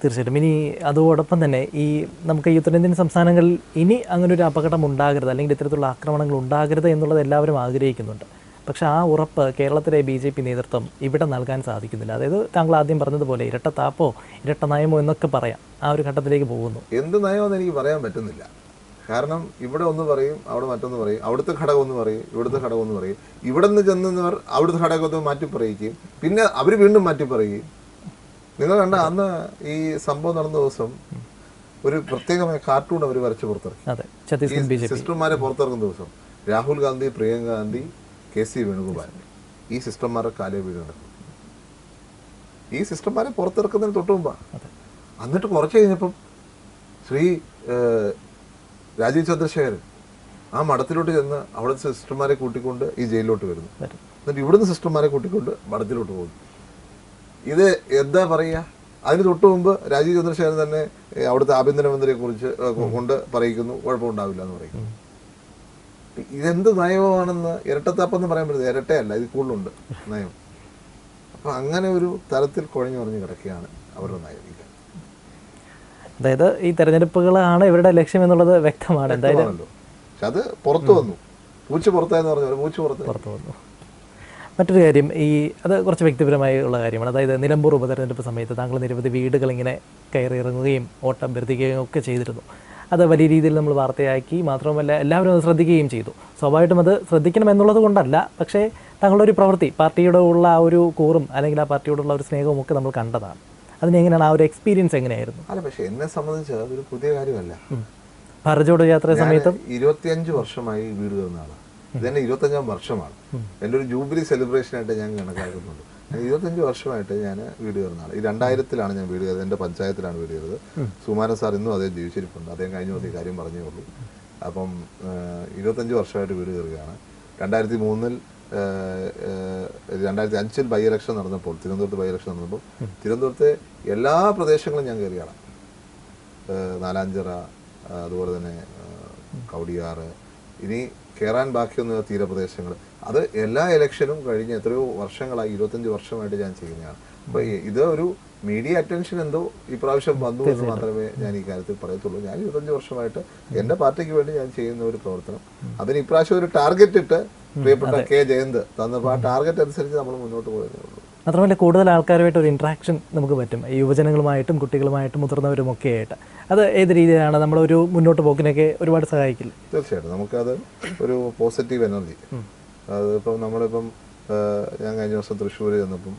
തീർച്ചയായിട്ടും. ഇനി അതോടൊപ്പം തന്നെ ഈ നമുക്ക് ഈ ഉത്തരേന്ത്യൻ സംസ്ഥാനങ്ങളിൽ ഇനി അങ്ങനെ ഒരു അപകടം ഉണ്ടാകരുത് അല്ലെങ്കിൽ ഇത്തരത്തിലുള്ള ആക്രമണങ്ങൾ ഉണ്ടാകരുത് എന്നുള്ളത് എല്ലാവരും ആഗ്രഹിക്കുന്നുണ്ട്. പക്ഷേ ആ ഉറപ്പ് കേരളത്തിലെ ബി ജെ പി നേതൃത്വം ഇവിടെ നൽകാൻ സാധിക്കുന്നില്ല. അതായത് താങ്കൾ ആദ്യം പറഞ്ഞതുപോലെ ഇരട്ട താപ്പോ ഇരട്ട നയമോ എന്നൊക്കെ പറയാം. ആ ഒരു ഘട്ടത്തിലേക്ക് പോകുന്നു. എന്ത് നയമെന്ന് എനിക്ക് പറയാൻ പറ്റുന്നില്ല. കാരണം ഇവിടെ ഒന്ന് പറയും അവിടെ മറ്റൊന്ന് പറയും അവിടുത്തെ ഘടകം ഒന്ന് പറയും ഇവിടുത്തെ ഘടകം ഒന്ന് പറയും. ഇവിടെ നിന്ന് ചെന്നവർ അവിടുത്തെ ഘടകത്തെ മാറ്റി പറയുകയും പിന്നെ അവർ വീണ്ടും മാറ്റി പറയുകയും നിങ്ങൾ കണ്ട അന്ന് ഈ സംഭവം നടന്ന ദിവസം ഒരു പ്രത്യേകമായ കാർട്ടൂൺ അവർ വരച്ച് പുറത്തിറക്കി. സിസ്റ്റർമാരെ പുറത്തിറങ്ങുന്ന ദിവസം രാഹുൽ ഗാന്ധി പ്രിയങ്ക ഗാന്ധി കെ സി വേണുഗോപാൽ. ഈ സിസ്റ്റർമാരെ കാലേ വീട് നടക്കും ഈ സിസ്റ്റർമാരെ പുറത്തിറക്കുന്നതിന് തൊട്ട് മുമ്പാണ് എന്നിട്ട് കുറച്ച് കഴിഞ്ഞപ്പം ശ്രീ രാജീവ് ചന്ദ്രശേഖരൻ ആ മഠത്തിലോട്ട് ചെന്ന് അവിടുത്തെ സിസ്റ്റർമാരെ കൂട്ടിക്കൊണ്ട് ഈ ജയിലിലോട്ട് വരുന്നു. എന്നിട്ട് ഇവിടുന്ന് സിസ്റ്റർമാരെ കൂട്ടിക്കൊണ്ട് മഠത്തിലോട്ട് പോകുന്നു. ഇത് എന്താ പറയുക? അതിന് തൊട്ട് മുമ്പ് രാജീവ് ചന്ദ്രശേഖരൻ തന്നെ അവിടുത്തെ ആഭ്യന്തരമന്ത്രിയെ കുറിച്ച് കൊണ്ട് പറയിക്കുന്നു. കുഴപ്പമുണ്ടാവില്ല എന്ന് പറയും. ഇതെന്ത് നയമാണെന്ന് ഇരട്ടത്താപ്പെന്ന് പറയാൻ പറ്റില്ല ഇരട്ടയല്ല ഇത് കൂടുതലുണ്ട് നയം. അപ്പം അങ്ങനെ ഒരു തരത്തിൽ കുഴഞ്ഞു മറിഞ്ഞ് കിടക്കുകയാണ് അവരുടെ നയം. അതായത് ഈ തെരഞ്ഞെടുപ്പുകളാണ് ഇവരുടെ ലക്ഷ്യം എന്നുള്ളത് വ്യക്തമാണ്. എന്തായാലും പക്ഷെ അത് പുറത്തു വന്നു. പൂച്ച പുറത്തായെന്ന് പറഞ്ഞു പൂച്ച പുറത്ത്. പുറത്തു വന്നു. മറ്റൊരു കാര്യം ഈ അത് കുറച്ച് വ്യക്തിപരമായി ഉള്ള കാര്യമാണ്. അതായത് നിലമ്പൂർ ഉപതെരഞ്ഞെടുപ്പ് സമയത്ത് താങ്കൾ നിരവധി വീടുകൾ ഇങ്ങനെ കയറി ഇറങ്ങുകയും ഓട്ടം അഭ്യർത്ഥിക്കുകയും ഒക്കെ ചെയ്തിരുന്നു. അത് വലിയ രീതിയിൽ നമ്മൾ വാർത്തയാക്കി. മാത്രമല്ല എല്ലാവരും അത് ശ്രദ്ധിക്കുകയും ചെയ്തു. സ്വാഭാവികമായിട്ടും അത് ശ്രദ്ധിക്കണം എന്നുള്ളത് കൊണ്ടല്ല. പക്ഷേ തങ്ങളുടെ ഒരു പ്രവൃത്തി പാർട്ടിയുടെ ഉള്ള ആ ഒരു കൂറും അല്ലെങ്കിൽ ആ പാർട്ടിയോടുള്ള ഒരു സ്നേഹവും ഒക്കെ നമ്മൾ കണ്ടതാണ്. അതിന് എങ്ങനെയാണ് ആ ഒരു എക്സ്പീരിയൻസ് എങ്ങനെയായിരുന്നു? അല്ല പക്ഷേ എന്നെ സംബന്ധിച്ച് അതൊരു പുതിയ കാര്യമല്ല. ഭാരജോട് യാത്ര സമയത്ത്? ഇരുപത്തിയഞ്ച് വർഷമായി വീട് തന്ന ആളാണ് ഇതെന്നെ ഇരുപത്തഞ്ചാം വർഷമാണ്. എന്റെ ഒരു ജൂബിലി സെലിബ്രേഷൻ ആയിട്ട് ഞാൻ കണക്കാക്കുന്നുണ്ട്. ഇരുപത്തഞ്ച് വർഷമായിട്ട് ഞാൻ വീട് കയറുന്ന ഈ രണ്ടായിരത്തിലാണ് ഞാൻ വീട് കയറുന്നത് എന്റെ പഞ്ചായത്തിലാണ് വീട് കയറുന്നത് സുമാരൻ സാർ ഇന്നും അദ്ദേഹം ജീവിച്ചിരിപ്പുണ്ട്. അദ്ദേഹം കഴിഞ്ഞ ദിവസം ഈ കാര്യം പറഞ്ഞേ ഉള്ളൂ. അപ്പം ഇരുപത്തഞ്ച് വർഷമായിട്ട് വീട് കയറുകയാണ് രണ്ടായിരത്തി മൂന്നിൽ രണ്ടായിരത്തി അഞ്ചിൽ ബൈ ഇലക്ഷൻ നടന്നപ്പോൾ തിരുവനന്തപുരത്ത് ബൈ ഇലക്ഷൻ നടന്നപ്പോൾ തിരുവനന്തപുരത്തെ എല്ലാ പ്രദേശങ്ങളും ഞാൻ കയറിയാണ് ഏഹ് നാലാഞ്ചിറ അതുപോലെ തന്നെ കവടിയാറ് ഇനി കയറാൻ ബാക്കിയൊന്നും തീരപ്രദേശങ്ങൾ അത് എല്ലാ ഇലക്ഷനും കഴിഞ്ഞ എത്രയോ വർഷങ്ങളായി ഇരുപത്തഞ്ച് വർഷമായിട്ട് ഞാൻ ചെയ്യുന്നതാണ്. അപ്പോൾ ഇത് ഒരു മീഡിയ അറ്റൻഷൻ എന്തോ ഇപ്രാവശ്യം വന്നു എന്ന് മാത്രമേ ഞാൻ ഈ കാര്യത്തിൽ പറയത്തുള്ളൂ. ഞാൻ ഇരുപത്തഞ്ച് വർഷമായിട്ട് എന്റെ പാർട്ടിക്ക് വേണ്ടി ഞാൻ ചെയ്യുന്ന ഒരു പ്രവർത്തനം. അതിന് ഇപ്രാവശ്യം ഒരു ടാർഗറ്റ് ഇട്ട് പ്രിയപ്പെട്ട കെ ജയന്ത് തന്നപ്പോൾ ആ ടാർഗറ്റ് അനുസരിച്ച് നമ്മൾ മുന്നോട്ട് പോയതേ ഉള്ളൂ. മാത്രമല്ല കൂടുതൽ ആൾക്കാരുമായിട്ട് ഒരു ഇൻട്രാക്ഷൻ നമുക്ക് പറ്റും. ഈ യുവജനങ്ങളുമായിട്ടും കുട്ടികളുമായിട്ടും മുതിർന്നവരും ഒക്കെ ആയിട്ട്. അത് ഏത് രീതിയിലാണ് ഒരു മുന്നോട്ട് പോക്കിനൊക്കെ ഒരുപാട് സഹായിക്കില്ല തീർച്ചയായിട്ടും. നമുക്കത് ഒരു പോസിറ്റീവ് എനർജി അതിപ്പം നമ്മളിപ്പം ഞാൻ കഴിഞ്ഞ ദിവസം തൃശ്ശൂർ ചെന്നപ്പം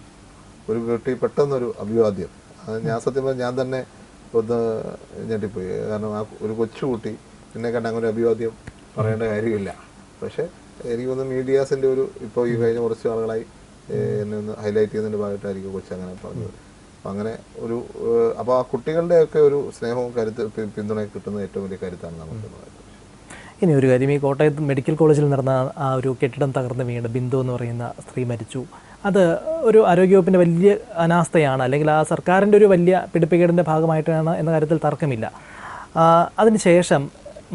ഒരു കുട്ടി പെട്ടെന്നൊരു അഭിവാദ്യം. അത് ഞാൻ സത്യം പറഞ്ഞാൽ ഞാൻ തന്നെ ഒന്ന് ഞെട്ടിപ്പോയി. കാരണം ആ ഒരു കൊച്ചുകുട്ടി എന്നെ കണ്ട അങ്ങനെ ഒരു അഭിവാദ്യം പറയേണ്ട കാര്യമില്ല. പക്ഷേ എനിക്ക് തോന്നുന്നു മീഡിയാസിന്റെ ഒരു ഇപ്പോൾ ഈ കഴിഞ്ഞ കുറച്ച് ആളുകളായി എന്നെ ഒന്ന് ഹൈലൈറ്റ് ചെയ്യുന്നതിന്റെ ഭാഗമായിട്ടായിരിക്കും കൊച്ചു അങ്ങനെ പറഞ്ഞത്. അപ്പം അങ്ങനെ ഒരു അപ്പോൾ ആ കുട്ടികളുടെയൊക്കെ ഒരു സ്നേഹവും കരുത്ത് പിന്തുണയും കിട്ടുന്ന ഏറ്റവും വലിയ കരുത്താണ് നമുക്ക് ഇനി ഒരു കാര്യം ഈ കോട്ടയത്ത് മെഡിക്കൽ കോളേജിൽ നടന്ന ആ ഒരു കെട്ടിടം തകർന്ന് വീണ് ബിന്ദു എന്ന് പറയുന്ന സ്ത്രീ മരിച്ചു. അത് ഒരു ആരോഗ്യവകുപ്പിന്റെ വലിയ അനാസ്ഥയാണ് അല്ലെങ്കിൽ ആ സർക്കാരിന്റെ ഒരു വലിയ പിടിപ്പിക്കേടിന്റെ ഭാഗമായിട്ടാണ് എന്ന കാര്യത്തിൽ തർക്കമില്ല. അതിനുശേഷം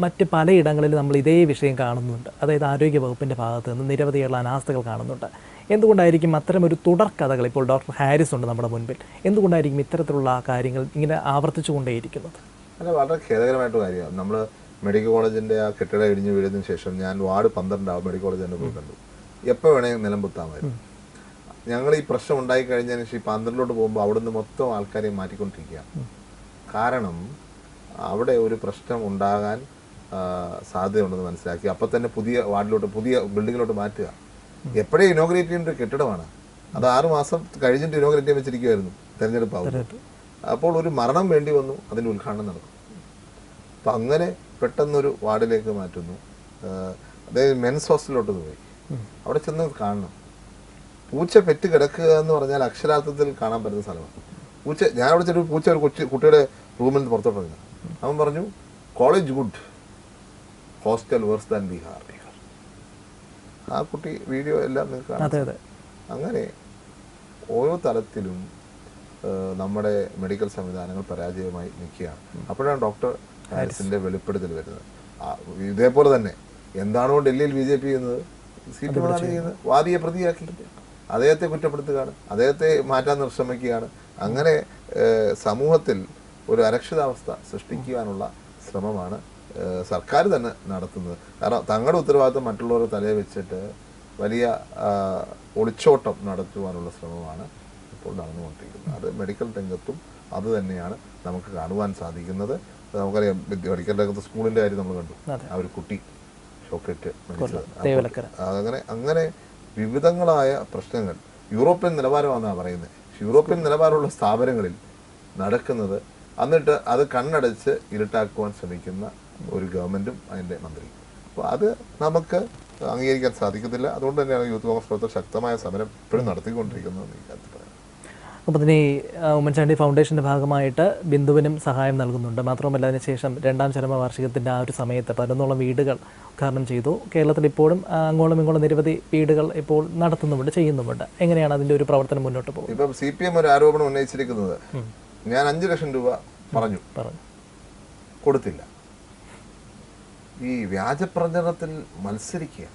മറ്റ് പലയിടങ്ങളിൽ നമ്മൾ ഇതേ വിഷയം കാണുന്നുണ്ട്. അതായത് ആരോഗ്യ വകുപ്പിന്റെ ഭാഗത്ത് നിന്ന് നിരവധിയുള്ള അനാസ്ഥകൾ കാണുന്നുണ്ട്. എന്തുകൊണ്ടായിരിക്കും അത്തരമൊരു തുടർക്കഥകൾ ഇപ്പോൾ ഡോക്ടർ ഹാരിസ് ഉണ്ട് നമ്മുടെ മുൻപിൽ? എന്തുകൊണ്ടായിരിക്കും ഇത്തരത്തിലുള്ള കാര്യങ്ങൾ ഇങ്ങനെ ആവർത്തിച്ചുകൊണ്ടേയിരിക്കുന്നത്? അല്ല വളരെ ഖേദകരമായിട്ട് കാര്യമാണ്. നമ്മൾ മെഡിക്കൽ കോളേജിന്റെ ആ കെട്ടിടം ഇടിഞ്ഞ് വീഴുന്നതിന് ശേഷം ഞാൻ വാർഡ് പന്ത്രണ്ടാവും മെഡിക്കൽ കോളേജ് തന്നെ പോയി കണ്ടു. എപ്പോൾ വേണമെങ്കിൽ നിലമ്പുത്താമായിരുന്നു ഞങ്ങൾ ഈ പ്രശ്നം ഉണ്ടായി കഴിഞ്ഞതിന് ശേഷം ഈ പന്ത്രണ്ടിലോട്ട് പോകുമ്പോൾ അവിടുന്ന് മൊത്തം ആൾക്കാരെ മാറ്റിക്കൊണ്ടിരിക്കുകയാണ് കാരണം അവിടെ ഒരു പ്രശ്നം ഉണ്ടാകാൻ സാധ്യതയുണ്ടെന്ന് മനസ്സിലാക്കി. അപ്പം തന്നെ പുതിയ വാർഡിലോട്ട് പുതിയ ബിൽഡിങ്ങിലോട്ട് മാറ്റുക. എപ്പോഴേ ഇനോഗ്രേറ്റ് ചെയ്യേണ്ട ഒരു കെട്ടിടമാണ്. അത് ആറ് മാസം കഴിഞ്ഞിട്ട് ഇനോഗ്രേറ്റ് ചെയ്യാൻ വെച്ചിരിക്കുമായിരുന്നു തെരഞ്ഞെടുപ്പ് അപ്പോൾ ഒരു മരണം വേണ്ടി വന്നു അതിന്റെ ഉദ്ഘാടനം നടക്കും അപ്പം അങ്ങനെ പെട്ടെന്നൊരു വാർഡിലേക്ക് മാറ്റുന്നു. അതായത് മെൻസ് ഹോസ്റ്റലിലോട്ട് പോയി. അവിടെ ചെന്ന് കാണണം. പൂച്ച പെറ്റ് കിടക്കുക എന്ന് പറഞ്ഞാൽ അക്ഷരാർത്ഥത്തിൽ കാണാൻ പറ്റുന്ന സ്ഥലമാണ്. പൂച്ച ഞാൻ അവിടെ ചെറിയ പൂച്ച ഒരു കൊച്ചു കുട്ടിയുടെ റൂമിൽ നിന്ന് പുറത്തോട്ട് വന്നു അവൻ പറഞ്ഞു college good hostel worse than Bihar ആ കുട്ടി വീഡിയോ എല്ലാം നിങ്ങൾക്ക് അങ്ങനെ ഓരോ തലത്തിലും നമ്മുടെ മെഡിക്കൽ സംവിധാനങ്ങൾ പരാജയമായി നിൽക്കുകയാണ്. അപ്പോഴാണ് ഡോക്ടർ ഹാരിസിന്റെ വെളിപ്പെടുത്തൽ വരുന്നത്. ഇതേപോലെ തന്നെ എന്താണോ ഡൽഹിയിൽ ബി ജെ പി ചെയ്യുന്നത്? സി പി ചെയ്യുന്നത്? വാദിയെ പ്രതിയാക്കി അദ്ദേഹത്തെ കുറ്റപ്പെടുത്തുകയാണ്. അദ്ദേഹത്തെ മാറ്റാൻ ശ്രമിക്കുകയാണ് അങ്ങനെ സമൂഹത്തിൽ ഒരു അരക്ഷിതാവസ്ഥ സൃഷ്ടിക്കുവാനുള്ള ശ്രമമാണ് സർക്കാർ തന്നെ നടത്തുന്നത്. കാരണം തങ്ങളുടെ ഉത്തരവാദിത്വം മറ്റുള്ളവരെ തലയിൽ വെച്ചിട്ട് വലിയ ഒളിച്ചോട്ടം നടത്തുവാനുള്ള ശ്രമമാണ് ഇപ്പോൾ നടന്നുകൊണ്ടിരിക്കുന്നത്. അത് മെഡിക്കൽ രംഗത്തും അത് തന്നെയാണ് നമുക്ക് കാണുവാൻ സാധിക്കുന്നത്. നമുക്കറിയാം മെഡിക്കൽ രംഗത്ത് സ്കൂളിന്റെ കാര്യം നമ്മൾ കണ്ടു. ആ ഒരു കുട്ടി ഷോക്കേറ്റ് മരിച്ചത് അങ്ങനെ അങ്ങനെ വിവിധങ്ങളായ പ്രശ്നങ്ങൾ യൂറോപ്യൻ നിലവാരമാണെന്നാണ് പറയുന്നത്. യൂറോപ്യൻ നിലവാരമുള്ള സ്ഥാപനങ്ങളിൽ നടക്കുന്നത് എന്നിട്ട് അത് കണ്ണടച്ച് ഇരുട്ടാക്കുവാൻ ശ്രമിക്കുന്ന ഒരു ഗവൺമെന്റും അതിന്റെ മന്ത്രി. അപ്പോൾ അത് നമുക്ക് അംഗീകരിക്കാൻ സാധിക്കത്തില്ല. അതുകൊണ്ട് തന്നെയാണ് യൂത്ത് കോൺഗ്രസ് പ്രവർത്തകർ ശക്തമായ സമരം ഇപ്പോഴും നടത്തിക്കൊണ്ടിരിക്കുന്നതെന്ന് എന്ന് എനിക്ക് പറയാം അപ്പോൾ തന്നെ ഈ ഉമ്മൻചാണ്ടി ഫൗണ്ടേഷന്റെ ഭാഗമായിട്ട് ബിന്ദുവിനും സഹായം നൽകുന്നുണ്ട്. മാത്രമല്ല അതിനുശേഷം രണ്ടാം ചരമവാർഷികത്തിന്റെ ആ ഒരു സമയത്ത് പതിനൊന്നോളം വീടുകൾ ഉദ്ഘാടനം ചെയ്തു. കേരളത്തിൽ ഇപ്പോഴും അങ്ങോളം ഇങ്ങോളം നിരവധി വീടുകൾ ഇപ്പോൾ നടത്തുന്നുമുണ്ട് ചെയ്യുന്നുമുണ്ട്. എങ്ങനെയാണ് അതിന്റെ ഒരു പ്രവർത്തനം മുന്നോട്ട് പോകുന്നത്? ഇപ്പം സി പി എം ഒരു ആരോപണം ഉന്നയിച്ചിരിക്കുന്നത് ഞാൻ അഞ്ച് ലക്ഷം രൂപ പറഞ്ഞു. പറഞ്ഞു. കൊടുത്തില്ല. ഈ വ്യാജപ്രചരണത്തിൽ മത്സരിക്കുക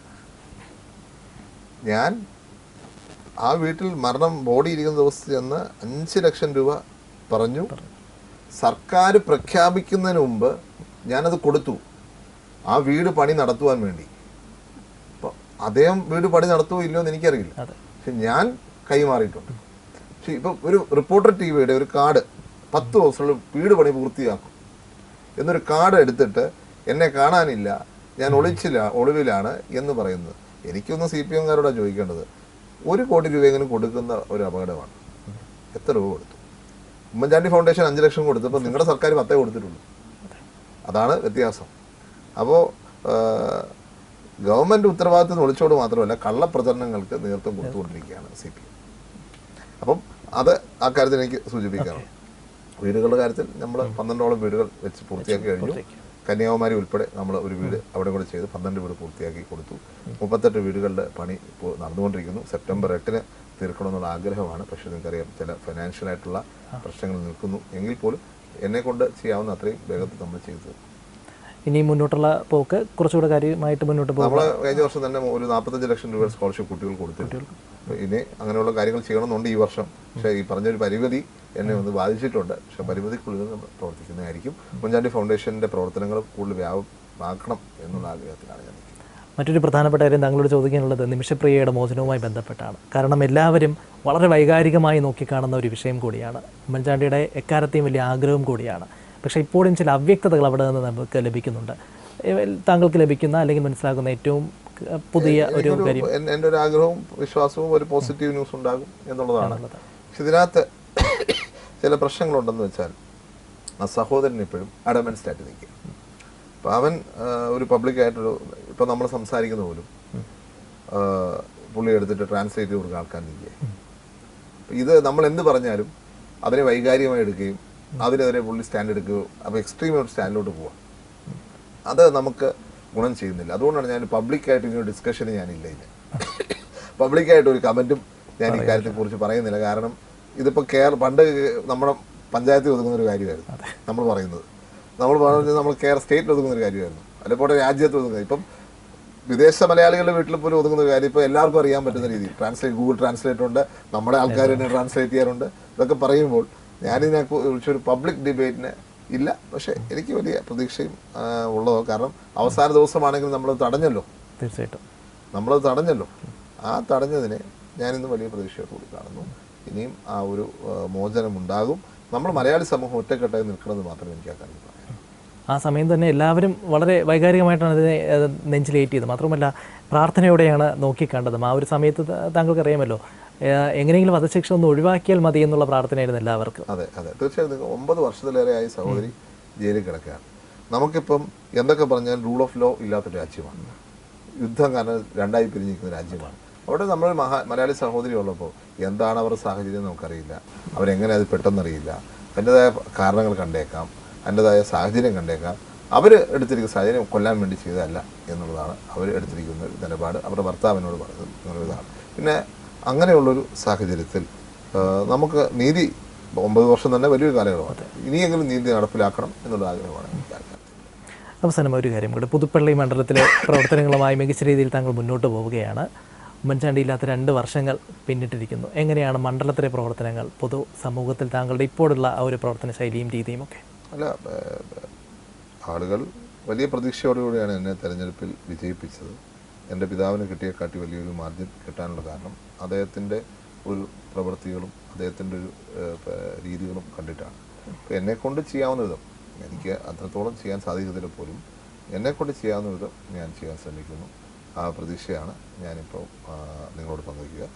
ഞാൻ ആ വീട്ടിൽ മരണം ബോഡി ഇരിക്കുന്ന ദിവസത്തിൽ ചെന്ന് അഞ്ച് ലക്ഷം രൂപ പറഞ്ഞു. സർക്കാർ പ്രഖ്യാപിക്കുന്നതിന് മുമ്പ് ഞാനത് കൊടുത്തു. ആ വീട് പണി നടത്തുവാൻ വേണ്ടി. അപ്പോൾ അദ്ദേഹം വീട് പണി നടത്തുമോ ഇല്ലയോ എന്ന് എനിക്കറിയില്ല. പക്ഷെ ഞാൻ കൈമാറിയിട്ടുണ്ട്. പക്ഷെ ഇപ്പം ഒരു റിപ്പോർട്ടർ ടി വിയുടെ ഒരു കാർഡ് പത്ത് ദിവസങ്ങളിൽ വീട് പണി പൂർത്തിയാക്കും. എന്നൊരു കാർഡ് എടുത്തിട്ട് എന്നെ കാണാനില്ല. ഞാൻ ഒളിച്ചില്ല ഒളിവിലാണ് എന്ന് പറയുന്നത്. എനിക്കൊന്ന് സി പി എംകാരോടാണ് ചോദിക്കേണ്ടത്. ഒരു കോടി രൂപയെങ്കിലും കൊടുക്കുന്ന ഒരു അപകടമാണ്. എത്ര രൂപ കൊടുത്തു? ഉമ്മൻചാണ്ടി ഫൗണ്ടേഷൻ അഞ്ച് ലക്ഷം കൊടുത്തപ്പോൾ നിങ്ങളുടെ സർക്കാർ പത്തേ കൊടുത്തിട്ടുള്ളൂ. അതാണ് വ്യത്യാസം. അപ്പോൾ ഗവൺമെന്റ് ഉത്തരവാദിത്തം ഒളിച്ചോട് മാത്രമല്ല കള്ളപ്രചരണങ്ങൾക്ക് നേതൃത്വം കൊടുത്തുകൊണ്ടിരിക്കുകയാണ് സി പി എം. അപ്പം അത് ആ കാര്യത്തിൽ എനിക്ക് സൂചിപ്പിക്കാറുണ്ട് വീടുകളുടെ കാര്യത്തിൽ നമ്മൾ പന്ത്രണ്ടോളം വീടുകൾ വെച്ച് പൂർത്തിയാക്കി കഴിഞ്ഞു. കന്യാകുമാരി ഉൾപ്പെടെ നമ്മൾ ഒരു വീട് അവിടെ കൂടെ ചെയ്ത് പന്ത്രണ്ട് വീട് പൂർത്തിയാക്കി കൊടുത്തു. മുപ്പത്തെട്ട് വീടുകളുടെ പണി ഇപ്പോൾ നടന്നുകൊണ്ടിരിക്കുന്നു. സെപ്റ്റംബർ എട്ടിന് തീർക്കണമെന്നുള്ള ആഗ്രഹമാണ്. പക്ഷേ നിങ്ങൾക്കറിയാം ചില ഫിനാൻഷ്യലായിട്ടുള്ള പ്രശ്നങ്ങൾ നിൽക്കുന്നു. എങ്കിൽ പോലും എന്നെ കൊണ്ട് ചെയ്യാവുന്ന അത്രയും വേഗത്തിൽ നമ്മൾ ചെയ്തു. ഇനി മുന്നോട്ടുള്ള പോക്ക് കുറച്ചുകൂടെ കാര്യമായിട്ട് മുന്നോട്ട് പോകും. നമ്മൾ കഴിഞ്ഞ വർഷം തന്നെ ഒരു നാൽപ്പത്തഞ്ച് ലക്ഷം രൂപ സ്കോളർഷിപ്പ് കുട്ടികൾ കൊടുത്തു ഇനി അങ്ങനെയുള്ള കാര്യങ്ങൾ ചെയ്യണമെന്നുണ്ട് ഈ വർഷം. പക്ഷേ ഈ പറഞ്ഞൊരു പരിമിതി എന്നെ ഒന്ന് ബാധിച്ചിട്ടുണ്ട്. പക്ഷെ പരിമിതിക്കുള്ളിൽ നമ്മൾ പ്രവർത്തിക്കുന്നതായിരിക്കും. കുഞ്ഞാണ്ടി ഫൗണ്ടേഷന്റെ പ്രവർത്തനങ്ങൾ കൂടുതൽ വ്യാപമാക്കണം എന്നുള്ള ആഗ്രഹത്തിലാണ് ഞാൻ മറ്റൊരു പ്രധാനപ്പെട്ട കാര്യം താങ്കളോട് ചോദിക്കാനുള്ളത് നിമിഷപ്രിയയുടെ മോചനവുമായി ബന്ധപ്പെട്ടാണ്. കാരണം എല്ലാവരും വളരെ വൈകാരികമായി നോക്കിക്കാണുന്ന ഒരു വിഷയം കൂടിയാണ്. ഉമ്മൻചാണ്ടിയുടെ എക്കാലത്തെയും വലിയ ആഗ്രഹം കൂടിയാണ്. പക്ഷേ ഇപ്പോഴും ചില അവ്യക്തതകൾ അവിടെ നിന്ന് നമുക്ക് ലഭിക്കുന്നുണ്ട്. താങ്കൾക്ക് ലഭിക്കുന്ന അല്ലെങ്കിൽ മനസ്സിലാക്കുന്ന ഏറ്റവും പുതിയ ഒരു കാര്യം. എന്റെ ഒരു ആഗ്രഹവും വിശ്വാസവും ഒരു പോസിറ്റീവ് ന്യൂസ് ഉണ്ടാകും എന്നുള്ളതാണ്. പക്ഷെ ഇതിനകത്ത് ചില പ്രശ്നങ്ങളുണ്ടെന്ന് വെച്ചാൽ ആ സഹോദരൻ ഇപ്പോഴും അഡമൻസ്ഡായിട്ട് നിൽക്കുക. അപ്പം അവൻ ഒരു പബ്ലിക്കായിട്ടൊരു ഇപ്പം നമ്മൾ സംസാരിക്കുന്ന പോലും പുള്ളി എടുത്തിട്ട് ട്രാൻസ്ലേറ്റ് ചെയ്ത് കൊടുക്കുന്ന നിൽക്കുക. ഇത് നമ്മൾ എന്ത് പറഞ്ഞാലും അതിനെ വൈകാരികമായി എടുക്കുകയും അതിനെതിരെ പുള്ളി സ്റ്റാൻഡ് എടുക്കുകയോ അപ്പോൾ എക്സ്ട്രീം ഒരു സ്റ്റാൻഡിലോട്ട് പോവാം അത് നമുക്ക് ഗുണം ചെയ്യുന്നില്ല. അതുകൊണ്ടാണ് ഞാൻ പബ്ലിക്കായിട്ട് ഇങ്ങനെ ഡിസ്കഷന് ഞാനില്ല ഇതിന്. പബ്ലിക്കായിട്ട് ഒരു കമന്റും ഞാൻ ഈ കാര്യത്തെക്കുറിച്ച് പറയുന്നില്ല. കാരണം ഇതിപ്പോൾ കേരള പണ്ട് നമ്മുടെ പഞ്ചായത്തിൽ ഒതുങ്ങുന്ന ഒരു കാര്യമായിരുന്നു നമ്മൾ പറയുന്നത്. നമ്മൾ പറഞ്ഞത് നമ്മൾ കേരള സ്റ്റേറ്റിൽ ഒതുങ്ങുന്ന ഒരു കാര്യമായിരുന്നു. അല്ലെങ്കിൽ രാജ്യത്ത് ഒതുങ്ങുന്നത്. ഇപ്പം വിദേശ മലയാളികളുടെ വീട്ടിൽ പോലും ഒതുങ്ങുന്ന ഒരു കാര്യം ഇപ്പോൾ എല്ലാവർക്കും അറിയാൻ പറ്റുന്ന രീതി ട്രാൻസ്ലേറ്റ് ഗൂഗിൾ ട്രാൻസ്ലേറ്റ് ഉണ്ട്. നമ്മുടെ ആൾക്കാർ തന്നെ ട്രാൻസ്ലേറ്റ് ചെയ്യാറുണ്ട്. ഇതൊക്കെ പറയുമ്പോൾ ഞാനിതിനെ കുറിച്ച് ഒരു പബ്ലിക് ഡിബേറ്റിന് ഇല്ല. പക്ഷേ എനിക്ക് വലിയ പ്രതീക്ഷയും ഉള്ളതോ കാരണം അവസാന ദിവസമാണെങ്കിലും നമ്മൾ തടഞ്ഞല്ലോ. തീർച്ചയായിട്ടും. നമ്മളത് തടഞ്ഞല്ലോ. ആ തടഞ്ഞതിനെ ഞാനിന്ന് വലിയ പ്രതീക്ഷയോടുകൂടി കാണുന്നു. ഇനിയും ആ ഒരു മോചനം ഉണ്ടാകും. നമ്മൾ മലയാളി സമൂഹം ഒറ്റക്കെട്ടായി നിൽക്കണമെന്ന് മാത്രമേ എനിക്ക് ആ കാര്യം പറയാം ആ സമയം തന്നെ എല്ലാവരും വളരെ വൈകാരികമായിട്ടാണ് ഇതിനെ നെഞ്ചിലേറ്റ് നെഞ്ചിലേറ്റിയത് മാത്രമല്ല പ്രാർത്ഥനയോടെയാണ് നോക്കിക്കണ്ടതും. ആ ഒരു സമയത്ത് താങ്കൾക്കറിയാമല്ലോ താങ്കൾക്ക് അറിയാമല്ലോ എങ്ങനെയെങ്കിലും വധശിക്ഷ ഒന്ന് ഒഴിവാക്കിയാൽ മതി എന്നുള്ള പ്രാർത്ഥനയായിരുന്നു എല്ലാവർക്കും. അതെ അതെ. തീർച്ചയായും ഒമ്പത് വർഷത്തിലേറെയായി സഹോദരി ജയിലിൽ കിടക്കുകയാണ്. നമുക്കിപ്പം എന്തൊക്കെ പറഞ്ഞാൽ റൂൾ ഓഫ് ലോ ഇല്ലാത്തൊരു രാജ്യമാണ്. യുദ്ധം കാരണം രണ്ടായി പിരിഞ്ഞിരിക്കുന്ന രാജ്യമാണ്. അവിടെ നമ്മൾ മഹാ മലയാളി സഹോദരി ഉള്ളപ്പോൾ എന്താണ് അവരുടെ സാഹചര്യം നമുക്കറിയില്ല. അവരെങ്ങനെ അത് പെട്ടെന്നറിയില്ല. അതിന്റെതായ കാരണങ്ങൾ കണ്ടേക്കാം. അതിന്റെതായ സാഹചര്യം കണ്ടേക്കാം. അവർ എടുത്തിരിക്കുന്ന സാഹചര്യം കൊല്ലാൻ വേണ്ടി ചെയ്തതല്ല എന്നുള്ളതാണ് അവർ എടുത്തിരിക്കുന്ന ഒരു നിലപാട്. അവരുടെ ഭർത്താവിനോട് പറഞ്ഞത് എന്നുള്ളതാണ് പിന്നെ അങ്ങനെയുള്ളൊരു സാഹചര്യത്തിൽ നമുക്ക് നീതി ഒമ്പത് വർഷം തന്നെ വലിയൊരു കാലയളവാണ്. ഇനിയെങ്കിലും നീതി നടപ്പിലാക്കണം എന്നുള്ള ആഗ്രഹമാണ്. അവസാനം ഒരു കാര്യം കൂടെ. പുതുപ്പള്ളി മണ്ഡലത്തിലെ പ്രവർത്തനങ്ങളുമായി മികച്ച രീതിയിൽ താങ്കൾ മുന്നോട്ട് പോവുകയാണ്. ഉമ്മൻചാണ്ടി ഇല്ലാത്ത രണ്ട് വർഷങ്ങൾ പിന്നിട്ടിരിക്കുന്നു. എങ്ങനെയാണ് മണ്ഡലത്തിലെ പ്രവർത്തനങ്ങൾ പൊതു സമൂഹത്തിൽ താങ്കളുടെ ഇപ്പോഴുള്ള ആ ഒരു പ്രവർത്തന ശൈലിയും രീതിയും ഒക്കെ? അല്ല ആളുകൾ വലിയ പ്രതീക്ഷയോടുകൂടിയാണ് എന്നെ തെരഞ്ഞെടുപ്പിൽ വിജയിപ്പിച്ചത്. എന്റെ പിതാവിന് കാട്ടി വലിയൊരു മാർജിൻ കിട്ടാനുള്ള കാരണം അദ്ദേഹത്തിന്റെ ഒരു പ്രവൃത്തികളും അദ്ദേഹത്തിന്റെ ഒരു രീതികളും കണ്ടിട്ടാണ്. അപ്പോൾ എന്നെ കൊണ്ട് ചെയ്യാവുന്ന വിധം എനിക്ക് അത്രത്തോളം ചെയ്യാൻ സാധിക്കത്തില്ല പോലും. എന്നെക്കൊണ്ട് ചെയ്യാവുന്ന വിധം ഞാൻ ചെയ്യാൻ ശ്രമിക്കുന്നു. ആ പ്രതീക്ഷയാണ് ഞാനിപ്പോൾ നിങ്ങളോട് പങ്കുവയ്ക്കുക.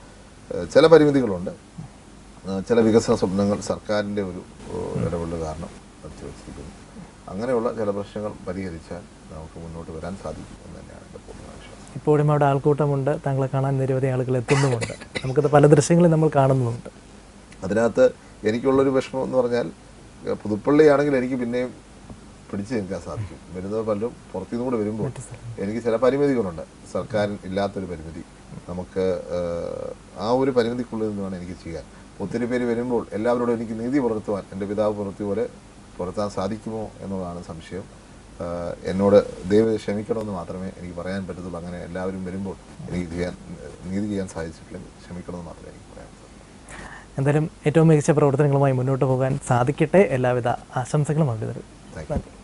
ചില പരിമിതികളുണ്ട്. ചില വികസന സ്വപ്നങ്ങൾ സർക്കാരിന്റെ ഒരു ഇടപെടൽ കാരണം നിർത്തിവെച്ചിരിക്കുന്നു അങ്ങനെയുള്ള ചില പ്രശ്നങ്ങൾ പരിഹരിച്ചാൽ നമുക്ക് മുന്നോട്ട് വരാൻ സാധിക്കും എന്ന് തന്നെയാണ് എന്റെ പൂർണ വിശ്വാസം ഇപ്പോഴും അവിടെ ആൾക്കൂട്ടമുണ്ട്. താങ്കളെ കാണാൻ നിരവധി ആളുകൾ എത്തുന്നുമുണ്ട്. നമുക്കത് പല ദൃശ്യങ്ങളും നമ്മൾ കാണുന്നുമുണ്ട്. അതിനകത്ത് എനിക്കുള്ളൊരു വിഷമം എന്ന് പറഞ്ഞാൽ പുതുപ്പള്ളിയാണെങ്കിൽ എനിക്ക് പിന്നെയും പിടിച്ചു നിൽക്കാൻ സാധിക്കും. വരുന്നത് പലരും പുറത്തുനിന്ന് കൂടെ വരുമ്പോൾ എനിക്ക് ചില പരിമിതികളുണ്ട് സർക്കാരിൽ ഇല്ലാത്തൊരു പരിമിതി. നമുക്ക് ആ ഒരു പരിമിതിക്കുള്ളിൽ നിന്ന് വേണം എനിക്ക് ചെയ്യാൻ. ഒത്തിരി പേര് വരുമ്പോൾ എല്ലാവരോടും എനിക്ക് നീതി പുലർത്തുവാൻ എന്റെ പിതാവ് പുലർത്തിയ പോലെ പുലർത്താൻ സാധിക്കുമോ എന്നുള്ളതാണ് സംശയം. എന്നോട് ദൈവം ക്ഷമിക്കണമെന്ന് മാത്രമേ എനിക്ക് പറയാൻ പറ്റത്തുള്ളൂ. അങ്ങനെ എല്ലാവരും വരുമ്പോൾ എനിക്ക് ചെയ്യാൻ നീതി ചെയ്യാൻ സാധിച്ചിട്ടില്ലെങ്കിൽ ക്ഷമിക്കണമെന്ന് മാത്രമേ എനിക്ക് പറയാൻ എന്തായാലും ഏറ്റവും മികച്ച പ്രവർത്തനങ്ങളുമായി മുന്നോട്ട് പോകാൻ സാധിക്കട്ടെ. എല്ലാവിധ ആശംസകളും അവിടെ താങ്ക് യു.